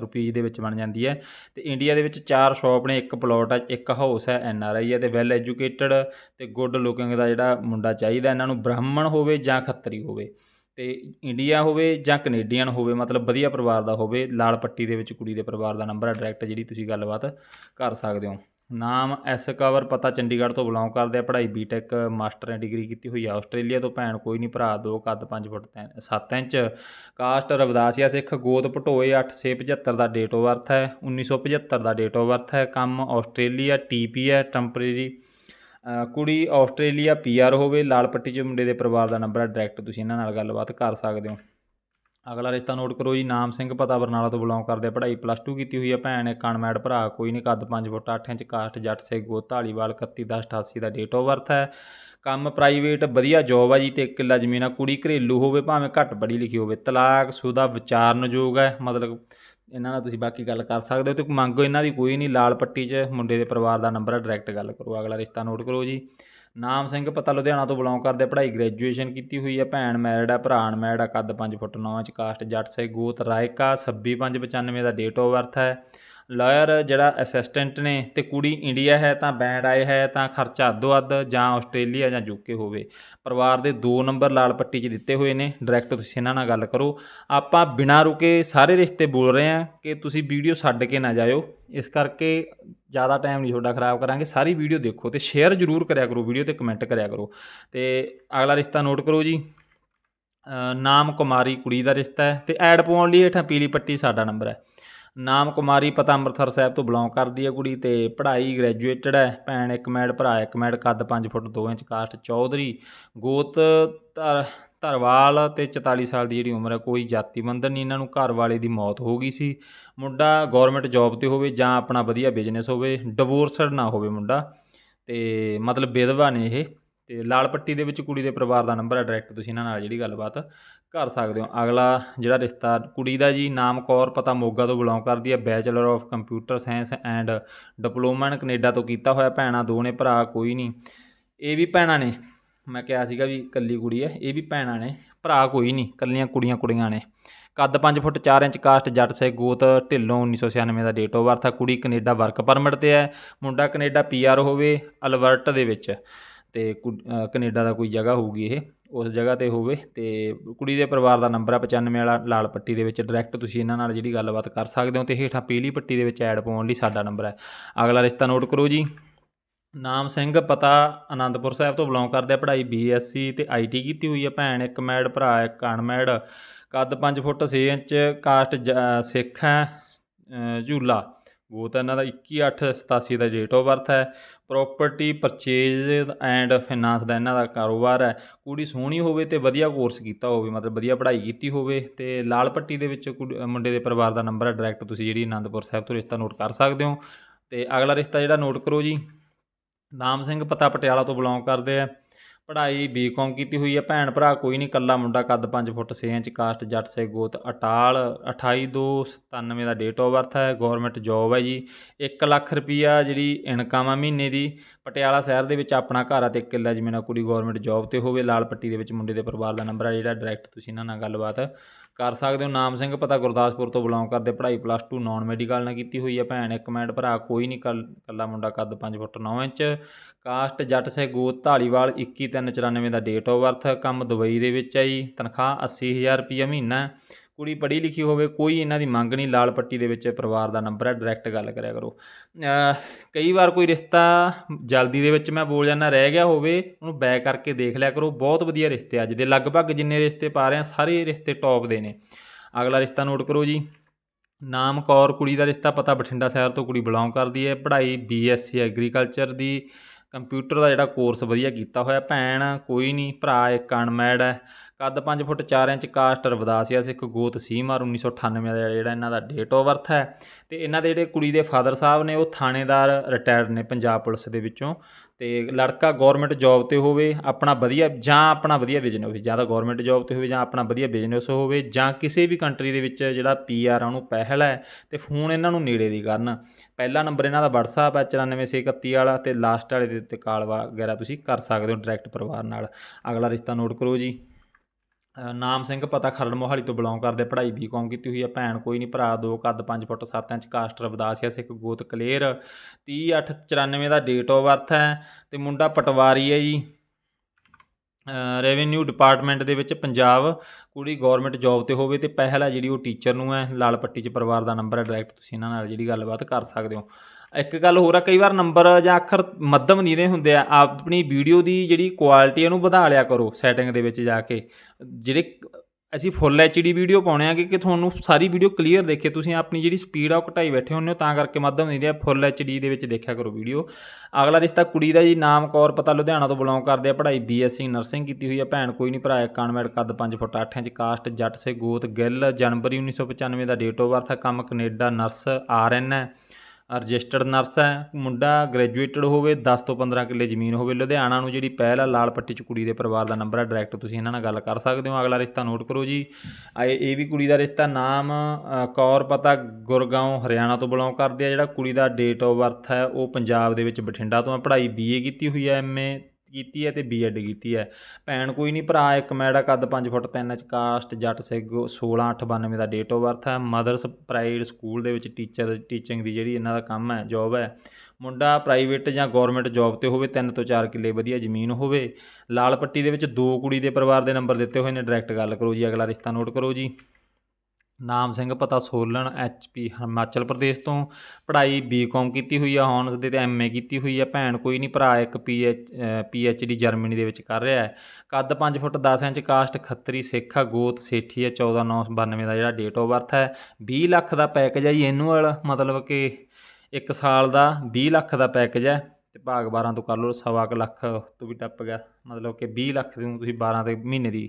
ਰੁਪੀਜ਼ ਦੇ ਵਿੱਚ ਬਣ ਜਾਂਦੀ ਹੈ ਤੇ ਇੰਡੀਆ ਦੇ ਵਿੱਚ ਚਾਰ ਸ਼ਾਪ ਨੇ ਇੱਕ ਪਲਾਟ ਹੈ ਇੱਕ ਹਾਊਸ ਹੈ ਐਨ ਆਰ ਆਈ ਹੈ ਤੇ ਵੈਲ ਐਜੂਕੇਟਡ ਤੇ ਗੁੱਡ ਲੁਕਿੰਗ ਦਾ ਜਿਹੜਾ ਮੁੰਡਾ ਚਾਹੀਦਾ ਇਹਨਾਂ ਨੂੰ ਬ੍ਰਾਹਮਣ ਹੋਵੇ ਜਾਂ ਖੱਤਰੀ ਹੋਵੇ। ਤੇ ਇੰਡੀਆ ਹੋਵੇ ਜਾਂ ਕੈਨੇਡੀਅਨ ਹੋਵੇ, ਮਤਲਬ ਵਧੀਆ ਪਰਿਵਾਰ ਦਾ ਹੋਵੇ, ਲਾਲ ਪੱਟੀ ਦੇ ਵਿੱਚ ਕੁੜੀ ਦੇ ਪਰਿਵਾਰ ਦਾ ਨੰਬਰ ਹੈ ਡਾਇਰੈਕਟ ਜਿਹੜੀ ਤੁਸੀਂ ਗੱਲਬਾਤ ਕਰ ਸਕਦੇ ਹੋ। ਨਾਮ ਐਸ ਕਵਰ ਪਤਾ ਚੰਡੀਗੜ੍ਹ ਤੋਂ ਬਿਲੋਂਗ ਕਰਦੇ ਆ, ਪੜ੍ਹਾਈ ਬੀਟੈਕ ਮਾਸਟਰ ਡਿਗਰੀ ਕੀਤੀ ਹੋਈ ਆ। ਆਸਟ੍ਰੇਲੀਆ ਤੋਂ ਭੈਣ, ਕੋਈ ਨਹੀਂ ਭਰਾ, ਦੋ ਕੱਦ 5 ਫੁੱਟ 7 ਇੰਚ। ਕਾਸਟ ਰਵਦਾਸੀਆ ਸਿੱਖ ਗੋਤ ਭਟੋਏ 8675 ਦਾ ਡੇਟ ਆਫ ਬਰਥ ਹੈ 1975 ਦਾ ਡੇਟ ਆਫ ਬਰਥ ਹੈ। ਕੰਮ ਆਸਟ੍ਰੇਲੀਆ ਟੀਪੀ ਹੈ ਟੈਂਪਰੇਰੀ ਕੁੜੀ ਆਸਟ੍ਰੇਲੀਆ ਪੀਆਰ ਹੋਵੇ ਲਾਲ ਪੱਟੀ 'ਚ ਮੁੰਡੇ ਦੇ ਪਰਿਵਾਰ ਦਾ ਨੰਬਰ ਹੈ ਡਾਇਰੈਕਟ ਤੁਸੀਂ ਇਹਨਾਂ ਨਾਲ ਗੱਲਬਾਤ ਕਰ ਸਕਦੇ ਹੋ। ਅਗਲਾ ਰਿਸ਼ਤਾ ਨੋਟ ਕਰੋ ਜੀ ਨਾਮ ਸਿੰਘ ਪਤਾ ਬਰਨਾਲਾ ਤੋਂ ਬਿਲੋਂਗ ਕਰਦੇ ਆ, ਪੜ੍ਹਾਈ ਪਲੱਸ 2 ਕੀਤੀ ਹੋਈ ਹੈ ਭੈਣ ਇੱਕ ਅਨਮੈਡ ਭਰਾ ਕੋਈ ਨਹੀਂ ਕੱਦ 5 ਫੁੱਟ 8 ਇੰਚ ਕਾਸਟ ਜੱਟ ਸੇ ਗੋ ਢਾਲੀਵਾਲ 31/10/88 ਦਾ ਡੇਟ ਆਫ ਬਰਥ ਹੈ। ਕੰਮ ਪ੍ਰਾਈਵੇਟ ਵਧੀਆ ਜੋਬ ਆ ਜੀ ਤੇ ਇੱਕ ਕਿੱਲਾ ਜ਼ਮੀਨ ਆ ਕੁੜੀ ਘਰੇਲੂ ਹੋਵੇ ਭਾਵੇਂ ਘੱਟ ਪੜ੍ਹੀ ਲਿਖੀ ਹੋਵੇ ਤਲਾਕ ਸੁਦਾ ਵਿਚਾਰਨਯੋਗ ਹੈ ਮਤਲਬ ਇਹਨਾਂ ਨਾਲ ਤੁਸੀਂ ਬਾਕੀ ਗੱਲ ਕਰ ਸਕਦੇ ਹੋ ਤੇ ਮੰਗੋ ਇਹਨਾਂ ਦੀ ਕੋਈ ਨਹੀਂ, ਲਾਲ ਪੱਟੀ 'ਚ ਮੁੰਡੇ ਦੇ ਪਰਿਵਾਰ ਦਾ ਨੰਬਰ ਹੈ ਡਾਇਰੈਕਟ ਗੱਲ ਕਰੋ, ਅਗਲਾ ਰਿਸ਼ਤਾ ਨੋਟ ਕਰੋ ਜੀ। ਨਾਮ ਸਿੰਘ ਪਤਾ ਲੁਧਿਆਣਾ ਤੋਂ ਬਿਲੋਂਗ ਕਰਦੇ, ਪੜ੍ਹਾਈ ਗ੍ਰੈਜੂਏਸ਼ਨ ਕੀਤੀ ਹੋਈ ਹੈ ਭੈਣ ਮੈਰਿਡ ਹੈ ਭਰਾ ਅਨਮੈਰਿਡ ਹੈ ਕੱਦ 5 ਫੁੱਟ 9 ਇੰਚ ਕਾਸਟ ਜੱਟ ਸੇ ਗੋਤ ਰਾਇਕਾ 26595 ਦਾ ਡੇਟ ਆਫ ਬਰਥ ਹੈ। ਲਾਇਰ ਜਿਹੜਾ ਅਸਿਸਟੈਂਟ ਨੇ ਤੇ ਕੁੜੀ ਇੰਡੀਆ ਹੈ ਤਾਂ ਬੈਂਡ ਆਏ ਹੈ ਤਾਂ ਖਰਚਾ ਅੱਧੋ ਅੱਧ ਜਾਂ ਆਸਟ੍ਰੇਲੀਆ ਜਾਂ ਯੂਕੇ ਹੋਵੇ। ਪਰਿਵਾਰ ਦੇ ਦੋ ਨੰਬਰ ਲਾਲ ਪੱਟੀ 'ਚ ਦਿੱਤੇ ਹੋਏ ਨੇ। ਡਾਇਰੈਕਟ ਤੁਸੀਂ ਇਹਨਾਂ ਨਾਲ ਗੱਲ ਕਰੋ। ਆਪਾਂ ਬਿਨਾਂ ਰੁਕੇ ਸਾਰੇ ਰਿਸ਼ਤੇ ਬੋਲ ਰਹੇ ਹਾਂ ਕਿ ਤੁਸੀਂ ਵੀਡੀਓ ਛੱਡ ਕੇ ਨਾ ਜਾਇਓ। ਇਸ ਕਰਕੇ ਜ਼ਿਆਦਾ ਟਾਈਮ ਨਹੀਂ ਤੁਹਾਡਾ ਖਰਾਬ ਕਰਾਂਗੇ। ਸਾਰੀ ਵੀਡੀਓ ਦੇਖੋ ਤੇ ਸ਼ੇਅਰ ਜ਼ਰੂਰ ਕਰਿਆ ਕਰੋ ਵੀਡੀਓ ਤੇ ਕਮੈਂਟ ਕਰਿਆ ਕਰੋ। ਤੇ ਅਗਲਾ ਰਿਸ਼ਤਾ ਨੋਟ ਕਰੋ ਜੀ। ਨਾਮ ਕੁਮਾਰੀ ਕੁੜੀ ਦਾ ਰਿਸ਼ਤਾ ਹੈ ਤੇ ਐਡ ਪਾਉਣ ਲਈ ਹੇਠਾਂ ਪੀਲੀ ਪੱਟੀ ਸਾਡਾ ਨੰਬਰ ਹੈ। ਨਾਮ ਕੁਮਾਰੀ ਪਤਾ ਅੰਮ੍ਰਿਤਸਰ ਸਾਹਿਬ ਤੋਂ ਬਿਲੋਂਗ ਕਰਦੀ ਹੈ ਕੁੜੀ ਤੇ ਪੜ੍ਹਾਈ ਗ੍ਰੈਜੂਏਟਡ ਹੈ। ਭੈਣ ਇੱਕ ਮੈਡ, ਭਰਾ ਇੱਕ ਮੈਡ, ਕੱਦ 5 ਫੁੱਟ 2 ਇੰਚ ਕਾਸਟ ਚੌਧਰੀ, ਗੋਤ ਧਰ, ਧਰਵਾਲ ਤੇ 44 ਸਾਲ ਦੀ ਜਿਹੜੀ ਉਮਰ ਹੈ, ਕੋਈ ਜਾਤੀ ਬੰਧਨ ਨਹੀਂ। ਇਹਨਾਂ ਨੂੰ ਘਰ ਵਾਲੇ ਦੀ ਮੌਤ ਹੋ ਗਈ ਸੀ। ਮੁੰਡਾ ਗਵਰਨਮੈਂਟ ਜੌਬ ਤੇ ਹੋਵੇ ਜਾਂ ਆਪਣਾ ਵਧੀਆ ਬਿਜ਼ਨਸ ਹੋਵੇ ਡਿਵੋਰਸਡ ਨਾ ਹੋਵੇ ਮੁੰਡਾ। ਤੇ ਮਤਲਬ ਵਿਧਵਾ ਨੇ ਇਹ। ਤੇ ਲਾਲ ਪੱਟੀ ਦੇ ਵਿੱਚ ਕੁੜੀ ਦੇ ਪਰਿਵਾਰ ਦਾ ਨੰਬਰ ਹੈ ਡਾਇਰੈਕਟ ਤੁਸੀਂ ਇਹਨਾਂ ਨਾਲ ਜਿਹੜੀ ਗੱਲਬਾਤ ਕਰ ਸਕਦੇ ਹੋ। ਅਗਲਾ ਜਿਹੜਾ ਰਿਸ਼ਤਾ, ਕੁੜੀ ਦਾ ਜੀ ਨਾਮ ਕੌਰ, ਪਤਾ ਮੋਗਾ ਤੋਂ ਬਿਲੋਂਗ ਕਰਦੀ ਹੈ bachelor of computer science and diploma in Canada ਤੋਂ ਕੀਤਾ ਹੋਇਆ ਭੈਣਾਂ ਦੋ ਨੇ ਭਰਾ, ਕੋਈ ਨਹੀਂ। ਇਹ ਵੀ ਭੈਣਾਂ ਨੇ। ਮੈਂ ਕਿਹਾ ਸੀਗਾ ਵੀ ਇਕੱਲੀ ਕੁੜੀ ਹੈ ਇਹ ਵੀ ਭੈਣਾਂ ਨੇ, ਭਰਾ ਕੋਈ ਨਹੀਂ, ਇਕੱਲੀਆਂ ਕੁੜੀਆਂ ਕੁੜੀਆਂ ਨੇ। ਕੱਦ 5 ਫੁੱਟ 4 ਇੰਚ, ਕਾਸਟ ਜੱਟ ਸੇ ਗੋਤ, ਢਿੱਲੋਂ 1996 ਦਾ ਡੇਟ ਆਫ ਬਰਥ ਆ। ਕੁੜੀ ਕੈਨੇਡਾ ਵਰਕ ਪਰਮਿਟ ਤੇ ਹੈ, ਮੁੰਡਾ ਕੈਨੇਡਾ ਪੀਆਰ ਹੋਵੇ ਅਲਬਰਟ ਦੇ ਵਿੱਚ। ਅਤੇ ਕੁ- ਕਨੇਡਾ ਦਾ ਕੋਈ ਜਗ੍ਹਾ ਹੋਊਗੀ ਇਹ, ਉਸ ਜਗ੍ਹਾ ਤੇ ਹੋਵੇ ਅਤੇ ਕੁੜੀ ਦੇ ਪਰਿਵਾਰ ਦਾ ਨੰਬਰ ਹੈ 95 ਵਾਲਾ ਲਾਲ ਪੱਟੀ ਦੇ ਵਿੱਚ ਡਾਇਰੈਕਟ ਤੁਸੀਂ ਇਹਨਾਂ ਨਾਲ ਜਿਹੜੀ ਗੱਲਬਾਤ ਕਰ ਸਕਦੇ ਹੋ ਤੇ ਹੇਠਾਂ ਪੀਲੀ ਪੱਟੀ ਦੇ ਵਿੱਚ ਐਡ ਪਾਉਣ ਲਈ ਸਾਡਾ ਨੰਬਰ ਹੈ ਅਗਲਾ ਰਿਸ਼ਤਾ ਨੋਟ ਕਰੋ ਜੀ। ਨਾਮ ਸਿੰਘ, ਪਤਾ ਆਨੰਦਪੁਰ ਸਾਹਿਬ ਤੋਂ ਬਿਲੋਂਗ ਕਰਦੇ ਆ, ਪੜ੍ਹਾਈ ਬੀਐਸਸੀ ਤੇ ਆਈਟੀ ਕੀਤੀ ਹੋਈ ਹੈ ਭੈਣ, ਇੱਕ ਮੈਡ ਭਰਾ, ਇੱਕ ਅਣਮੈਡ ਕੱਦ 5 ਫੁੱਟ 6 ਇੰਚ, ਕਾਸਟ ਜ- ਸਿੱਖ ਹੈ ਝੂਲਾ। ਉਹ ਇਹਨਾਂ ਦਾ 21/8/87 ਦਾ ਡੇਟ ਆਫ ਬਰਥ ਹੈ। ਪ੍ਰੋਪਰਟੀ ਪਰਚੇਜ ਐਂਡ ਫਾਈਨਾਂਸ ਦਾ ਇਹਨਾਂ ਦਾ ਕਾਰੋਬਾਰ ਹੈ। ਕੁੜੀ ਸੋਹਣੀ ਹੋਵੇ ਤੇ ਵਧੀਆ ਕੋਰਸ ਕੀਤਾ ਹੋਵੇ, ਮਤਲਬ ਵਧੀਆ ਪੜ੍ਹਾਈ ਕੀਤੀ ਹੋਵੇ ਤੇ ਲਾਲ ਪੱਟੀ ਦੇ ਵਿੱਚ ਕੁੜੀ- ਮੁੰਡੇ ਦੇ ਪਰਿਵਾਰ ਦਾ ਨੰਬਰ ਹੈ। ਡਾਇਰੈਕਟ ਤੁਸੀਂ ਜਿਹੜੀ ਆਨੰਦਪੁਰ ਸਾਹਿਬ ਤੋਂ ਰਿਸ਼ਤਾ ਨੋਟ ਕਰ ਸਕਦੇ ਹੋ। ਤੇ ਅਗਲਾ ਰਿਸ਼ਤਾ ਜਿਹੜਾ ਨੋਟ ਕਰੋ ਜੀ। ਨਾਮ ਸਿੰਘ ਪਤਾ ਪਟਿਆਲਾ ਤੋਂ ਬਿਲੋਂਗ ਕਰਦੇ ਆ। ਪੜ੍ਹਾਈ ਬੀਕਾਮ ਕੀਤੀ ਹੋਈ ਹੈ। ਭੈਣ ਭਰਾ ਕੋਈ ਨਹੀਂ ਕੱਲਾ ਮੁੰਡਾ ਕੱਦ 5 ਫੁੱਟ 6 ਇੰਚ, ਕਾਸਟ, ਜੱਟ ਸੇ ਗੋਤ, ਅਟਾਲ 28297 ਦਾ ਡੇਟ ਆਫ ਬਰਥ ਹੈ। ਗਵਰਨਮੈਂਟ ਜੌਬ ਹੈ ਜੀ। 1 ਲੱਖ ਰੁਪਈਆ ਜਿਹੜੀ ਇਨਕਮ ਆ ਮਹੀਨੇ ਦੀ, ਪਟਿਆਲਾ ਸ਼ਹਿਰ ਦੇ ਵਿੱਚ ਆਪਣਾ ਘਰ ਆ ਤੇ ਇੱਕ ਕਿੱਲਾ ਜ਼ਮੀਨ ਆ। ਕੁੜੀ ਗਵਰਨਮੈਂਟ ਜੌਬ ਤੇ ਹੋਵੇ, ਲਾਲ ਪੱਟੀ ਦੇ ਵਿੱਚ ਮੁੰਡੇ ਦੇ ਪਰਿਵਾਰ ਦਾ ਨੰਬਰ ਆ ਜਿਹੜਾ। ਡਾਇਰੈਕਟ ਤੁਸੀਂ ਇਹਨਾਂ ਨਾਲ ਗੱਲਬਾਤ ਕਰ ਸਕਦੇ ਹੋ। ਨਾਮ ਸਿੰਘ ਪਤਾ ਗੁਰਦਾਸਪੁਰ ਤੋਂ ਬਿਲੋਂਗ ਕਰਦੇ। ਪੜ੍ਹਾਈ ਪਲੱਸ 2 ਨਾਨ ਮੈਡੀਕਲ ਨਾਲ ਕੀਤੀ ਹੋਈ ਹੈ ਭੈਣ। ਇੱਕ ਮਿੰਟ ਭਰਾ, ਕੋਈ ਨਹੀਂ ਕੱਲ, ਕੱਲਾ ਮੁੰਡਾ ਕੱਦ 5 ਫੁੱਟ 9 ਇੰਚ। ਕਾਸਟ ਜੱਟ ਸੇ ਗੋਤ ਢਾਲੀਵਾਲ 21394 ਦਾ ਡੇਟ ਆਫ ਬਰਥ ਕੰਮ ਦੁਬਈ ਦੇ ਵਿੱਚ ਹੈ ਜੀ। ਤਨਖਾਹ 80000 ਰੁਪਈਆ ਮਹੀਨਾ। ਕੁੜੀ ਪੜ੍ਹੀ ਲਿਖੀ ਹੋਵੇ, ਕੋਈ ਇਹਨਾਂ ਦੀ ਮੰਗ ਨਹੀਂ, ਲਾਲ ਪੱਟੀ ਦੇ ਵਿੱਚ ਪਰਿਵਾਰ ਦਾ ਨੰਬਰ ਹੈ ਡਾਇਰੈਕਟ ਗੱਲ ਕਰਿਆ ਕਰੋ। ਕਈ ਵਾਰ ਕੋਈ ਰਿਸ਼ਤਾ ਜਲਦੀ ਦੇ ਵਿੱਚ ਮੈਂ ਬੋਲ ਜਾਂਦਾ, ਰਹਿ ਗਿਆ ਹੋਵੇ, ਉਹਨੂੰ ਬੈਕ ਕਰਕੇ ਦੇਖ ਲਿਆ ਕਰੋ, ਬਹੁਤ ਵਧੀਆ ਰਿਸ਼ਤੇ ਅੱਜ ਦੇ, ਲਗਭਗ ਜਿੰਨੇ ਰਿਸ਼ਤੇ ਪਾ ਰਹੇ ਆ, ਸਾਰੇ ਰਿਸ਼ਤੇ ਟੌਪ ਦੇ ਨੇ। ਅਗਲਾ ਰਿਸ਼ਤਾ ਨੋਟ ਕਰੋ ਜੀ, ਨਾਮ ਕੌਰ, ਕੁੜੀ ਦਾ ਰਿਸ਼ਤਾ ਪਤਾ ਬਠਿੰਡਾ ਸ਼ਹਿਰ ਤੋਂ ਕੁੜੀ ਬਿਲੋਂਗ ਕਰਦੀ ਹੈ, ਪੜ੍ਹਾਈ ਬੀਐਸਸੀ ਐਗਰੀਕਲਚਰ ਦੀ ਕੰਪਿਊਟਰ ਦਾ ਜਿਹੜਾ ਕੋਰਸ ਵਧੀਆ ਕੀਤਾ ਹੋਇਆ, ਭੈਣ ਕੋਈ ਨਹੀਂ, ਭਰਾ ਇੱਕ ਅਨਮੈਡ ਹੈ ਕੱਦ 5 ਫੁੱਟ 4 ਇੰਚ ਕਾਸਟ ਰਵਦਾਸੀਆ ਸਿੱਖ ਗੋਤ ਸੀਮਾਰ 1998 ਦਾ ਜਿਹੜਾ ਇਹਨਾਂ ਦਾ ਡੇਟ ਆਫ ਬਰਥ ਹੈ। ਤੇ ਇਹਨਾਂ ਦੇ ਜਿਹੜੇ ਕੁੜੀ ਦੇ ਫਾਦਰ ਸਾਹਿਬ ਨੇ ਉਹ ਥਾਣੇਦਾਰ ਰਿਟਾਇਰਡ ਨੇ ਪੰਜਾਬ ਪੁਲਿਸ ਦੇ ਵਿੱਚੋਂ। ਤੇ ਲੜਕਾ ਗਵਰਨਮੈਂਟ ਜੌਬ ਤੇ ਹੋਵੇ, ਆਪਣਾ ਵਧੀਆ ਜਾਂ ਆਪਣਾ ਵਧੀਆ ਬਿਜ਼ਨਸ ਹੋਵੇ, ਜਾਂ ਤਾਂ ਗਵਰਨਮੈਂਟ ਜੌਬ ਤੇ ਹੋਵੇ ਜਾਂ ਆਪਣਾ ਵਧੀਆ ਬਿਜ਼ਨਸ ਹੋਵੇ ਜਾਂ ਕਿਸੇ ਵੀ ਕੰਟਰੀ ਦੇ ਵਿੱਚ ਜਿਹੜਾ ਪੀਆਰ ਆ ਉਹਨੂੰ ਪਹਿਲ ਹੈ ਤੇ ਫੋਨ ਇਹਨਾਂ ਨੂੰ ਨੇੜੇ ਦੀ ਕਰਨ। ਪਹਿਲਾ ਨੰਬਰ ਇਹਨਾਂ ਦਾ WhatsApp ਹੈ 94631 ਵਾਲਾ ਤੇ ਲਾਸਟ ਵਾਲੇ ਦੇ ਉੱਤੇ ਕਾਲ ਵਗੈਰਾ ਤੁਸੀਂ ਕਰ ਸਕਦੇ ਹੋ ਡਾਇਰੈਕਟ ਪਰਿਵਾਰ ਨਾਲ। ਅਗਲਾ ਰਿਸ਼ਤਾ ਨੋਟ ਕਰੋ ਜੀ। ਨਾਮ ਸਿੰਘ ਪਤਾ ਖਰੜ ਮੋਹਾਲੀ ਤੋਂ ਬਿਲੋਂਗ ਕਰਦੇ, ਪੜ੍ਹਾਈ ਬੀਕਾਮ ਕੀਤੀ ਹੋਈ ਹੈ ਭੈਣ ਕੋਈ ਨਹੀਂ ਭਰਾ ਦੋ, ਕੱਦ 5 ਫੁੱਟ 7 ਇੰਚ ਕਾਸਟ ਰਵਦਾਸੀਆ ਸਿੱਖ ਗੋਤ ਕਲੇਰ 30 8 94 ਦਾ ਡੇਟ ਆਫ ਬਰਥ ਹੈ ਤੇ ਮੁੰਡਾ ਪਟਵਾਰੀ ਹੈ ਜੀ। ਰੈਵਨਿਊ ਡਿਪਾਰਟਮੈਂਟ ਦੇ ਵਿੱਚ ਪੰਜਾਬ, ਕੁੜੀ ਗਵਰਨਮੈਂਟ ਜੌਬ ਤੇ ਹੋਵੇ ਤੇ ਪਹਿਲ ਹੈ ਜਿਹੜੀ ਉਹ ਟੀਚਰ ਨੂੰ ਹੈ, ਲਾਲ ਪੱਟੀ 'ਚ ਪਰਿਵਾਰ ਦਾ ਨੰਬਰ ਹੈ ਡਾਇਰੈਕਟ ਤੁਸੀਂ ਇਹਨਾਂ ਨਾਲ ਜਿਹੜੀ ਗੱਲਬਾਤ ਕਰ ਸਕਦੇ ਹੋ। ਇੱਕ ਗੱਲ ਹੋਰ ਆ, ਕਈ ਵਾਰ ਨੰਬਰ ਜਾਂ ਅੱਖਰ ਮੱਧਮ ਨੀਵੇਂ ਹੁੰਦੇ ਆ, ਆਪਣੀ ਵੀਡੀਓ ਦੀ ਜਿਹੜੀ ਕੁਆਲਿਟੀ ਉਹਨੂੰ ਵਧਾ ਲਿਆ ਕਰੋ ਸੈਟਿੰਗ ਦੇ ਵਿੱਚ ਜਾ ਕੇ। ਜਿਹੜੇ ਅਸੀਂ ਫੁੱਲ ਡੀ ਵੀਡੀਓ ਪਾਉਣੇ ਆ, ਕਿ ਤੁਹਾਨੂੰ ਸਾਰੀ ਵੀਡੀਓ ਕਲੀਅਰ ਦੇਖੇ, ਤੁਸੀਂ ਆਪਣੀ ਜਿਹੜੀ ਸਪੀਡ ਆ, ਉਹ ਘਟਾਈ ਬੈਠੇ ਹੁੰਦੇ ਹੋ, ਤਾਂ ਕਰਕੇ ਮੱਧਮ ਨਹੀਂ ਦੇ ਫੁੱਲ ਡੀ ਦੇ ਵਿੱਚ ਦੇਖਿਆ ਕਰੋ ਵੀਡੀਓ। ਅਗਲਾ ਰਿਸ਼ਤਾ ਕੁੜੀ ਦਾ ਜੀ, ਨਾਮ ਕੌਰ, ਪਤਾ ਲੁਧਿਆਣਾ ਤੋਂ ਬਿਲੋਂਗ ਕਰਦੇ ਆ, ਪੜ੍ਹਾਈ ਬੀਐਸਸੀ ਨਰਸਿੰਗ ਕੀਤੀ ਹੋਈ ਆ, ਭੈਣ ਕੋਈ ਨਹੀਂ ਭਰਾ ਕਾਨਵੈਂਟ ਕੱਦ 5 ਫੁੱਟ 8 ਇੰਚ, ਕਾਸਟ, ਜੱਟ ਸੇ ਗੋਤ, ਗਿੱਲ, ਜਨਵਰੀ 1995 ਦਾ ਡੇਟ ਆਫ ਬਰਥ ਹੈ ਕੰਮ ਕੈਨੇਡਾ ਨਰਸ ਆਰਐਨ ਹੈ। ਰਜਿਸਟਰਡ ਨਰਸ ਹੈ, ਮੁੰਡਾ ਗ੍ਰੈਜੂਏਟਡ ਹੋਵੇ 10 ਤੋਂ 15 ਕਿੱਲੇ ਜ਼ਮੀਨ ਹੋਵੇ, ਲੁਧਿਆਣਾ ਨੂੰ ਜਿਹੜੀ ਪਹਿਲ ਆ, ਲਾਲ ਪੱਟੀ ਚ ਕੁੜੀ ਦੇ ਪਰਿਵਾਰ ਦਾ ਨੰਬਰ ਹੈ ਡਾਇਰੈਕਟ ਤੁਸੀਂ ਇਹਨਾਂ ਨਾਲ ਗੱਲ ਕਰ ਸਕਦੇ ਹੋ। ਅਗਲਾ ਰਿਸ਼ਤਾ ਨੋਟ ਕਰੋ ਜੀ। ਆ ਇਹ ਵੀ ਕੁੜੀ ਦਾ ਰਿਸ਼ਤਾ, ਨਾਮ ਕੌਰ ਪਤਾ ਗੁਰਗਾਉਂ, ਹਰਿਆਣਾ ਤੋਂ ਬਿਲੋਂਗ ਕਰਦੇ ਆ, ਜਿਹੜਾ ਕੁੜੀ ਦਾ ਡੇਟ ਆਫ ਬਰਥ ਹੈ, ਉਹ ਪੰਜਾਬ ਦੇ ਵਿੱਚ ਬਠਿੰਡਾ ਤੋਂ ਆ, ਪੜ੍ਹਾਈ ਬੀਏ ਕੀਤੀ ਹੋਈ ਹੈ ਐਮਏ ਕੀਤੀ ਹੈ ਤੇ ਬੀਐਡ ਕੀਤੀ ਹੈ। ਭੈਣ ਕੋਈ ਨਹੀਂ, ਭਰਾ ਇੱਕ ਮੈਡਾ ਕੱਦ 5 ਫੁੱਟ 3 ਇੰਚ ਕਾਸਟ ਜੱਟ ਸਿੱਖ 16892 ਦਾ ਡੇਟ ਆਫ ਬਰਥ ਹੈ। ਮਦਰਸ ਪ੍ਰਾਈਵੇਟ ਸਕੂਲ ਦੇ ਵਿੱਚ ਟੀਚਰ ਟੀਚਿੰਗ ਦੀ ਜਿਹੜੀ ਇਹਨਾਂ ਦਾ ਕੰਮ ਹੈ ਜੌਬ ਹੈ। ਮੁੰਡਾ ਪ੍ਰਾਈਵੇਟ ਜਾਂ ਗਵਰਨਮੈਂਟ ਜੌਬ ਤੇ ਹੋਵੇ, ਤਿੰਨ ਤੋਂ ਚਾਰ ਕਿੱਲੇ ਵਧੀਆ ਜ਼ਮੀਨ ਹੋਵੇ। ਲਾਲ ਪੱਟੀ ਦੇ ਵਿੱਚ ਦੋ ਕੁੜੀ ਦੇ ਪਰਿਵਾਰ ਦੇ ਨੰਬਰ ਦਿੱਤੇ ਹੋਏ ਨੇ। ਡਾਇਰੈਕਟ ਗੱਲ ਕਰੋ ਜੀ, ਅਗਲਾ ਰਿਸ਼ਤਾ ਨੋਟ ਕਰੋ ਜੀ। ਨਾਮ ਸਿੰਘ ਪਤਾ ਸੋਲਣ ਐਚਪੀ ਹਿਮਾਚਲ ਪ੍ਰਦੇਸ਼ ਤੋਂ ਪੜ੍ਹਾਈ ਬੀਕਾਮ ਕੀਤੀ ਹੋਈ ਆ ਹੌਨਸ ਦੇ ਤੇ ਐਮਏ ਕੀਤੀ ਹੋਈ ਆ। ਭੈਣ ਕੋਈ ਨਹੀਂ, ਭਰਾ ਇੱਕ ਪੀਐਚ ਪੀਐਚਡੀ ਜਰਮਨੀ ਦੇ ਵਿੱਚ ਕਰ ਰਿਹਾ ਹੈ। ਕੱਦ 5 foot 10 inch, caste Khatri, Sikh ਆ ਗੋਤ, ਸੇਠੀ ਹੈ 14992 ਦਾ ਜਿਹੜਾ ਡੇਟ ਆਫ ਬਰਥ ਹੈ। 20 ਲੱਖ ਦਾ ਪੈਕੇਜ ਹੈ ਜੀ ਐਨੂਅਲ ਮਤਲਬ ਕਿ ਇੱਕ ਸਾਲ ਦਾ 20 ਲੱਖ ਦਾ ਪੈਕੇਜ ਹੈ। ਤੇ ਭਾਗ 12 ਤੋਂ ਕਰ ਲਓ, ਸਵਾ ਕੁ ਲੱਖ ਤੋਂ ਵੀ ਟੱਪ ਗਿਆ। ਮਤਲਬ ਕਿ 20 ਲੱਖ ਨੂੰ ਤੁਸੀਂ 12 ਦੇ ਮਹੀਨੇ ਦੀ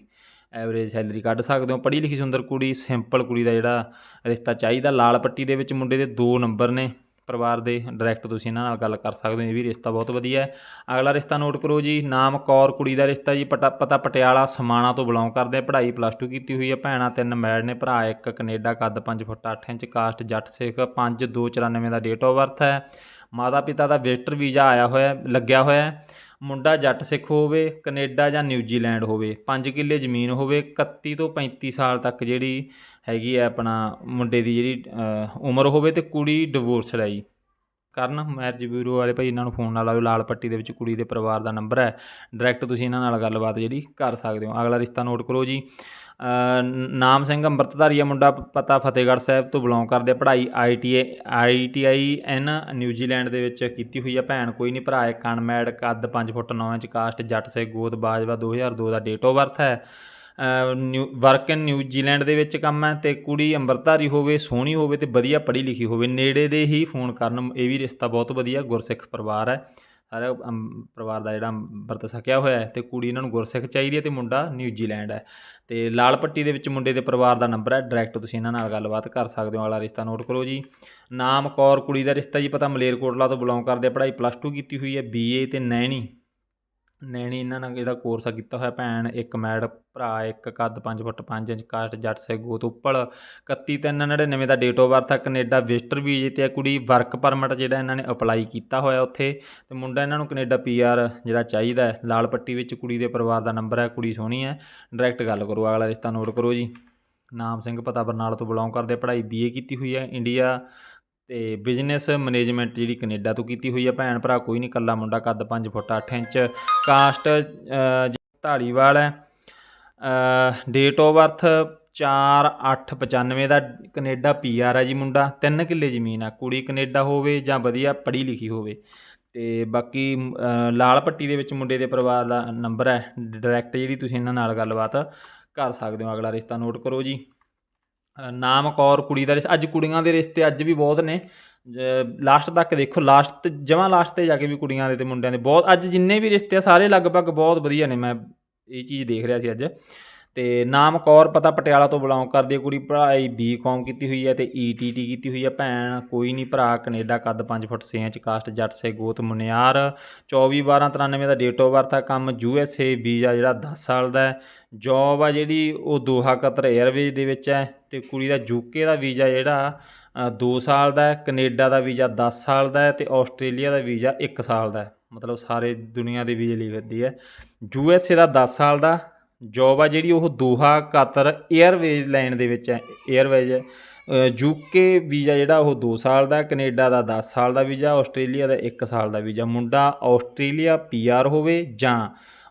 ਐਵਰੇਜ ਸੈਲਰੀ ਕੱਢ ਸਕਦੇ ਹੋ। ਪੜ੍ਹੀ ਲਿਖੀ ਸੁੰਦਰ ਕੁੜੀ ਸਿੰਪਲ ਕੁੜੀ ਦਾ ਜਿਹੜਾ ਰਿਸ਼ਤਾ ਚਾਹੀਦਾ। ਲਾਲ ਪੱਟੀ ਦੇ ਵਿੱਚ ਮੁੰਡੇ ਦੇ ਦੋ ਨੰਬਰ ਨੇ। ਪਰਿਵਾਰ ਦੇ ਡਾਇਰੈਕਟ ਤੁਸੀਂ ਇਹਨਾਂ ਨਾਲ ਗੱਲ ਕਰ ਸਕਦੇ ਹੋ। ਇਹ ਵੀ ਰਿਸ਼ਤਾ ਬਹੁਤ ਵਧੀਆ ਹੈ। ਅਗਲਾ ਰਿਸ਼ਤਾ ਨੋਟ ਕਰੋ ਜੀ। ਨਾਮ ਕੌਰ ਕੁੜੀ ਦਾ ਰਿਸ਼ਤਾ ਜੀ। ਪਟਾ ਪਤਾ ਪਟਿਆਲਾ ਸਮਾਣਾ ਤੋਂ ਬਿਲੋਂਗ ਕਰਦੇ ਆ। ਪੜ੍ਹਾਈ ਪਲੱਸ 2 ਕੀਤੀ ਹੋਈ ਹੈ ਭੈਣਾਂ ਤਿੰਨ ਮੈਡ ਨੇ। ਭਰਾ ਇੱਕ ਕੈਨੇਡਾ, ਕੱਦ 5 ਫੁੱਟ 8 ਇੰਚ ਕਾਸਟ ਜੱਟ ਸਿੱਖ 5294 ਦਾ ਡੇਟ ਆਫ ਬਰਥ ਹੈ। ਮਾਤਾ ਪਿਤਾ ਦਾ ਵਿਜ਼ਟਰ ਵੀਜ਼ਾ ਆਇਆ ਹੋਇਆ, ਲੱਗਿਆ ਹੋਇਆ ਹੈ। ਮੁੰਡਾ ਜੱਟ ਸਿੱਖ ਹੋਵੇ, ਕੈਨੇਡਾ ਜਾਂ ਨਿਊਜ਼ੀਲੈਂਡ ਹੋਵੇ 5 ਕਿੱਲੇ ਜ਼ਮੀਨ ਹੋਵੇ 31 ਤੋਂ 35 ਸਾਲ ਤੱਕ ਜਿਹੜੀ ਹੈਗੀ ਹੈ ਆਪਣਾ ਮੁੰਡੇ ਦੀ ਜਿਹੜੀ ਉਮਰ ਹੋਵੇ ਤੇ ਕੁੜੀ ਡਿਵੋਰਸ ਹੈ ਜੀ ਕਰਨ ਮੈਰਿਜ ਬਿਊਰੋ ਵਾਲੇ ਭਾਈ, ਇਹਨਾਂ ਨੂੰ ਫੋਨ ਨਾਲ ਲਾਓ ਲਾਲ ਪੱਟੀ ਦੇ ਵਿੱਚ ਕੁੜੀ ਦੇ ਪਰਿਵਾਰ ਦਾ ਨੰਬਰ ਹੈ। ਡਾਇਰੈਕਟ ਤੁਸੀਂ ਇਹਨਾਂ ਨਾਲ ਗੱਲਬਾਤ ਜਿਹੜੀ ਕਰ ਸਕਦੇ ਹੋ। ਅਗਲਾ ਰਿਸ਼ਤਾ ਨੋਟ ਕਰੋ ਜੀ। ਨਾਮ ਸਿੰਘ ਅੰਮ੍ਰਿਤਧਾਰੀ ਆ ਮੁੰਡਾ ਪਤਾ ਫਤਿਹਗੜ੍ਹ ਸਾਹਿਬ ਤੋਂ ਬਿਲੋਂਗ ਕਰਦੇ ਆ। ਪੜ੍ਹਾਈ ਆਈਟੀਆਈ ਆਈਟੀਆਈ ਐਨ ਨਿਊਜ਼ੀਲੈਂਡ ਦੇ ਵਿੱਚ ਕੀਤੀ ਹੋਈ ਆ ਭੈਣ। ਕੋਈ ਨਹੀਂ ਭਰਾ, ਇੱਕ ਅਨਮੈਡ ਕੱਦ 5 ਫੁੱਟ 9 ਇੰਚ ਕਾਸਟ, ਜੱਟ ਸੇ ਗੋਦ, ਬਾਜਵਾ 2002 ਦਾ ਡੇਟ ਆਫ ਬਰਥ ਹੈ। New work in New Zealand ਦੇ ਵਿੱਚ ਕੰਮ ਹੈ ਤੇ ਕੁੜੀ ਅੰਮ੍ਰਿਤਧਾਰੀ ਹੋਵੇ, ਸੋਹਣੀ ਹੋਵੇ ਤੇ ਵਧੀਆ ਪੜ੍ਹੀ ਲਿਖੀ ਹੋਵੇ, ਨੇੜੇ ਦੇ ਹੀ ਫੋਨ ਕਰਨ, ਇਹ ਵੀ ਰਿਸ਼ਤਾ ਬਹੁਤ ਵਧੀਆ, ਗੁਰਸਿੱਖ ਪਰਿਵਾਰ ਹੈ। ਸਾਰਾ ਪਰਿਵਾਰ ਦਾ ਜਿਹੜਾ ਵਰਤ ਸਕਿਆ ਹੋਇਆ ਹੈ ਤੇ ਕੁੜੀ ਇਹਨਾਂ ਨੂੰ ਗੁਰਸਿੱਖ ਚਾਹੀਦੀ ਹੈ ਤੇ ਮੁੰਡਾ ਨਿਊਜ਼ੀਲੈਂਡ ਹੈ। ਤੇ ਲਾਲ ਪੱਟੀ ਦੇ ਵਿੱਚ ਮੁੰਡੇ ਦੇ ਪਰਿਵਾਰ ਦਾ ਨੰਬਰ ਹੈ ਡਾਇਰੈਕਟ ਤੁਸੀਂ ਇਹਨਾਂ ਨਾਲ ਗੱਲਬਾਤ ਕਰ ਸਕਦੇ ਹੋ। ਵਾਲਾ ਰਿਸ਼ਤਾ ਨੋਟ ਕਰੋ ਜੀ। ਨਾਮ ਕੌਰ ਕੁੜੀ ਦਾ ਰਿਸ਼ਤਾ ਜੀ, ਪਤਾ ਮਲੇਰਕੋਟਲਾ ਤੋਂ ਬਿਲੋਂਗ ਕਰਦੇ ਆ, ਪੜ੍ਹਾਈ ਪਲੱਸ 2 ਕੀਤੀ ਹੋਈ ਹੈ ਬੀਏ ਤੇ ਨੈਣੀ। ਨੈਣੀ ਇਹਨਾਂ ਨਾਲ ਜਿਹੜਾ ਕੋਰਸ ਆ, ਕੀਤਾ ਹੋਇਆ ਭੈਣ, ਇੱਕ ਮੈਡ ਭਰਾ, ਇੱਕ ਕੱਦ 5 ਫੁੱਟ 5 ਇੰਚ ਕਾਸਟ ਜੱਟ ਸੇ ਗੋਤ ਉੱਪਲ 31399 ਦਾ ਡੇਟ ਆਫ ਬਰਥ ਆ, ਕੈਨੇਡਾ ਵਿਜ਼ਟਰ ਵੀਜ਼ੇ ਤੇ ਆ ਕੁੜੀ ਵਰਕ ਪਰਮਿਟ ਜਿਹੜਾ ਇਹਨਾਂ ਨੇ ਅਪਲਾਈ ਕੀਤਾ ਹੋਇਆ ਉੱਥੇ, ਤੇ ਮੁੰਡਾ ਇਹਨਾਂ ਨੂੰ ਕੈਨੇਡਾ ਪੀਆਰ ਜਿਹੜਾ ਚਾਹੀਦਾ ਹੈ, ਲਾਲ ਪੱਟੀ ਵਿੱਚ ਕੁੜੀ ਦੇ ਪਰਿਵਾਰ ਦਾ ਨੰਬਰ ਹੈ, ਕੁੜੀ ਸੋਹਣੀ ਹੈ ਡਾਇਰੈਕਟ ਗੱਲ ਕਰੋ, ਅਗਲਾ ਰਿਸ਼ਤਾ ਨੋਟ ਕਰੋ ਜੀ। ਨਾਮ ਸਿੰਘ ਪਤਾ, ਬਰਨਾਲਾ ਤੋਂ ਬਿਲੋਂਗ ਕਰਦੇ, ਪੜ੍ਹਾਈ ਬੀਏ ਕੀਤੀ ਹੋਈ ਹੈ ਇੰਡੀਆ ਤੇ ਬਿਜ਼ਨਸ ਮੈਨੇਜਮੈਂਟ ਜਿਹੜੀ ਕੈਨੇਡਾ ਤੋਂ ਕੀਤੀ ਹੋਈ ਹੈ ਭੈਣ ਭਰਾ ਕੋਈ ਨਹੀਂ ਕੱਲਾ ਮੁੰਡਾ ਕੱਦ 5 ਫੁੱਟ 8 ਇੰਚ ਕਾਸਟ ਢਾਲੀਵਾਲ ਹੈ। ਡੇਟ ਆਫ ਬਰਥ 4 8 95 ਦਾ, ਕੈਨੇਡਾ ਪੀਆਰ ਹੈ ਜੀ ਮੁੰਡਾ 3 ਕਿੱਲੇ ਜ਼ਮੀਨ ਆ, ਕੁੜੀ ਕੈਨੇਡਾ ਹੋਵੇ ਜਾਂ ਵਧੀਆ ਪੜ੍ਹੀ ਲਿਖੀ ਹੋਵੇ। ਤੇ ਬਾਕੀ ਲਾਲ ਪੱਟੀ ਦੇ ਵਿੱਚ ਮੁੰਡੇ ਦੇ ਪਰਿਵਾਰ ਦਾ ਨੰਬਰ ਹੈ ਡਾਇਰੈਕਟ ਜਿਹੜੀ ਤੁਸੀਂ ਇਹਨਾਂ ਨਾਲ ਗੱਲਬਾਤ ਕਰ ਸਕਦੇ ਹੋ, ਅਗਲਾ ਰਿਸ਼ਤਾ ਨੋਟ ਕਰੋ ਜੀ। ਨਾਮ ਕੌਰ, ਕੁੜੀ ਦਾ ਰਿਸ਼ਤਾ ਅੱਜ ਕੁੜੀਆਂ ਦੇ ਰਿਸ਼ਤੇ ਅੱਜ ਵੀ ਬਹੁਤ ਨੇ। ਲਾਸਟ ਤੱਕ ਦੇਖੋ ਲਾਸਟ ਜਮਾਂ ਲਾਸਟ ਤੇ ਜਾ ਕੇ ਵੀ ਕੁੜੀਆਂ ਦੇ ਤੇ ਮੁੰਡਿਆਂ ਦੇ ਬਹੁਤ, ਅੱਜ ਜਿੰਨੇ ਵੀ ਰਿਸ਼ਤੇ ਆ, ਸਾਰੇ ਲਗਭਗ ਬਹੁਤ ਵਧੀਆ ਨੇ। ਮੈਂ ਇਹ ਚੀਜ਼ ਦੇਖ ਰਿਹਾ ਸੀ ਅੱਜ। ਤੇ ਨਾਮ ਕੌਰ, ਪਤਾ ਪਟਿਆਲਾ ਤੋਂ ਬਿਲੋਂਗ ਕਰਦੀ ਹੈ। ਕੁੜੀ ਪੜ੍ਹਾਈ ਬੀਕਾਮ ਕੀਤੀ ਹੋਈ ਹੈ ਤੇ ਈਟੀਟੀ ਕੀਤੀ ਹੋਈ ਹੈ। ਭੈਣ, ਕੋਈ ਨਹੀਂ ਭਰਾ ਕੈਨੇਡਾ ਕੱਦ 5 ਫੁੱਟ 6 ਇੰਚ, ਕਾਸਟ ਜੱਟ ਸੇ ਗੋਤ ਮੁਨਿਆਰ। 24 12 93 ਦਾ ਡੇਟ ਆਫ ਬਰਥ ਆ, ਕੰਮ ਯੂ ਐੱਸ ਏ ਵੀਜ਼ਾ ਜਿਹੜਾ 10 ਸਾਲ ਦਾ ਹੈ। ਜੌਬ ਆ ਜਿਹੜੀ, ਉਹ ਦੋਹਾ ਕਤਰ 에ਅਰਵੇਜ਼ ਦੇ ਵਿੱਚ ਹੈ। ਅਤੇ ਕੁੜੀ ਦਾ ਯੂਕੇ ਦਾ ਵੀਜ਼ਾ ਜਿਹੜਾ 2 ਸਾਲ ਦਾ ਹੈ, ਕੈਨੇਡਾ ਦਾ ਵੀਜ਼ਾ 10 ਸਾਲ ਦਾ ਅਤੇ ਆਸਟ੍ਰੇਲੀਆ ਦਾ ਵੀਜ਼ਾ 1 ਸਾਲ ਦਾ ਮਤਲਬ ਸਾਰੇ ਦੁਨੀਆ ਦੇ ਵੀਜ਼ੇ ਲਈ ਫਿਰਦੀ ਹੈ। ਏ ਦਾ 10 ਸਾਲ ਦਾ ਜੌਬ ਆ ਜਿਹੜੀ ਉਹ ਦੋਹਾ ਕਤਰ 에ਅਰਵੇਜ਼ ਲਾਈਨ ਦੇ ਵਿੱਚ ਹੈ 에ਅਰਵੇਜ਼ ਯੂਕੇ ਵੀਜ਼ਾ ਜਿਹੜਾ ਉਹ 2 ਸਾਲ ਦਾ, ਕੈਨੇਡਾ ਦਾ 10 ਸਾਲ ਦਾ ਵੀਜ਼ਾ, ਆਸਟ੍ਰੇਲੀਆ ਦਾ 1 ਸਾਲ ਦਾ ਵੀਜ਼ਾ। ਮੁੰਡਾ ਆਸਟ੍ਰੇਲੀਆ ਪੀਆਰ ਹੋਵੇ ਜਾਂ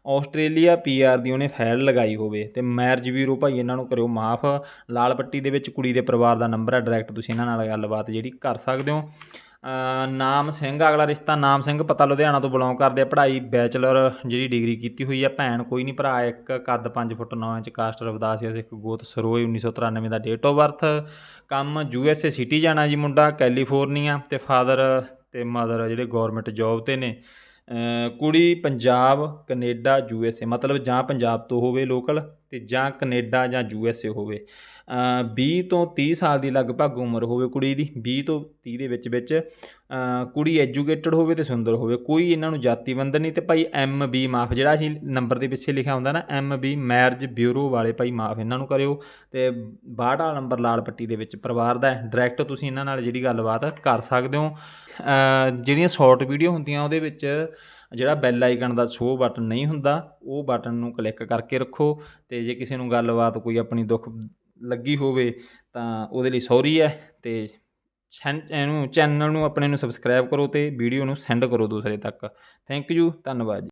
ਆਸਟ੍ਰੇਲੀਆ ਪੀਆਰ ਦੀ ਉਹਨੇ ਫਾਈਲ ਲਗਾਈ ਹੋਵੇ ਤੇ ਮੈਰਿਜ ਬਿਊਰੋ ਭਾਈ ਇਹਨਾਂ ਨੂੰ ਕਰਿਓ ਮਾਫ। ਲਾਲ ਪੱਟੀ ਦੇ ਵਿੱਚ ਕੁੜੀ ਦੇ ਪਰਿਵਾਰ ਦਾ ਨੰਬਰ ਹੈ ਡਾਇਰੈਕਟ ਤੁਸੀਂ ਇਹਨਾਂ ਨਾਲ ਗੱਲਬਾਤ ਜਿਹੜੀ ਕਰ ਸਕਦੇ ਹੋ। ਨਾਮ ਸਿੰਘ, ਅਗਲਾ ਰਿਸ਼ਤਾ ਨਾਮ ਸਿੰਘ, ਪਤਾ ਲੁਧਿਆਣਾ ਤੋਂ ਬਿਲੋਂਗ ਕਰਦੇ ਆ। ਪੜ੍ਹਾਈ ਬੈਚਲਰ ਜਿਹੜੀ ਡਿਗਰੀ ਕੀਤੀ ਹੋਈ ਆ। ਭੈਣ ਕੋਈ ਨਹੀਂ ਭਰਾ, ਇੱਕ ਕੱਦ 5 foot 9 inch caste Ravidasia Sikh ਗੋਤ ਸਰੋਏ 1993 ਦਾ ਡੇਟ ਆਫ ਬਰਥ ਕੰਮ ਯੂ ਐਸ ਏ ਸਿਟੀ ਜਾਣਾ ਜੀ ਮੁੰਡਾ ਕੈਲੀਫੋਰਨੀਆ ਤੇ ਫਾਦਰ ਤੇ ਮਦਰ ਜਿਹੜੇ ਗਵਰਨਮੈਂਟ ਜੌਬ ਤੇ ਨੇ। ਕੁੜੀ Punjab, Canada, U S A, ਮਤਲਬ ਜਾਂ ਪੰਜਾਬ ਤੋਂ ਹੋਵੇ ਲੋਕਲ ਅਤੇ ਜਾਂ ਕਨੇਡਾ ਜਾਂ ਯੂ ਐਸ ਏ ਹੋਵੇ। ਵੀਹ ਤੋਂ ਤੀਹ ਸਾਲ ਦੀ ਲਗਭਗ ਉਮਰ ਹੋਵੇ ਕੁੜੀ ਦੀ, ਵੀਹ ਤੋਂ ਤੀਹ ਦੇ ਵਿੱਚ ਵਿੱਚ ਕੁੜੀ ਐਜੂਕੇਟਡ ਹੋਵੇ ਤੇ ਸੁੰਦਰ ਹੋਵੇ, ਕੋਈ ਇਹਨਾਂ ਨੂੰ ਜਾਤੀ ਬੰਧਨ ਨਹੀਂ ਤੇ ਭਾਈ ਐਮ ਬੀ ਮਾਫ, ਜਿਹੜਾ ਅਸੀਂ ਨੰਬਰ ਦੇ ਪਿੱਛੇ ਲਿਖਿਆ ਹੁੰਦਾ ਨਾ ਐਮ ਬੀ ਮੈਰਿਜ ਬਿਊਰੋ ਵਾਲੇ ਭਾਈ ਮਾਫ ਇਹਨਾਂ ਨੂੰ ਕਰਿਓ ਤੇ 62 ਵਾਲਾ ਨੰਬਰ ਲਾਲ ਪੱਟੀ ਦੇ ਵਿੱਚ ਪਰਿਵਾਰ ਦਾ ਡਾਇਰੈਕਟ ਤੁਸੀਂ ਇਹਨਾਂ ਨਾਲ ਜਿਹੜੀ ਗੱਲਬਾਤ ਕਰ ਸਕਦੇ ਹੋ। ਜਿਹੜੀਆਂ ਸ਼ਾਰਟ ਵੀਡੀਓ ਹੁੰਦੀਆਂ ਉਹਦੇ ਵਿੱਚ ਜਿਹੜਾ ਬੈਲ ਆਈਕਨ ਦਾ ਸ਼ੋ ਬਟਨ ਨਹੀਂ ਹੁੰਦਾ, ਉਹ ਬਟਨ ਨੂੰ ਕਲਿੱਕ ਕਰਕੇ ਰੱਖੋ ਤੇ ਜੇ ਕਿਸੇ ਨੂੰ ਗੱਲਬਾਤ ਕੋਈ ਆਪਣੀ ਦੁੱਖ ਲੱਗੀ ਹੋਵੇ ਤਾਂ ਉਹਦੇ ਲਈ ਸੌਰੀ ਹੈ ਤੇ ਇਹਨੂੰ ਚੈਨਲ ਨੂੰ ਆਪਣੇ ਨੂੰ ਸਬਸਕ੍ਰਾਈਬ ਕਰੋ ਤੇ ਵੀਡੀਓ ਨੂੰ ਸੈਂਡ ਕਰੋ ਦੂਸਰੇ ਤੱਕ। ਥੈਂਕ ਯੂ ਧੰਨਵਾਦ ਜੀ।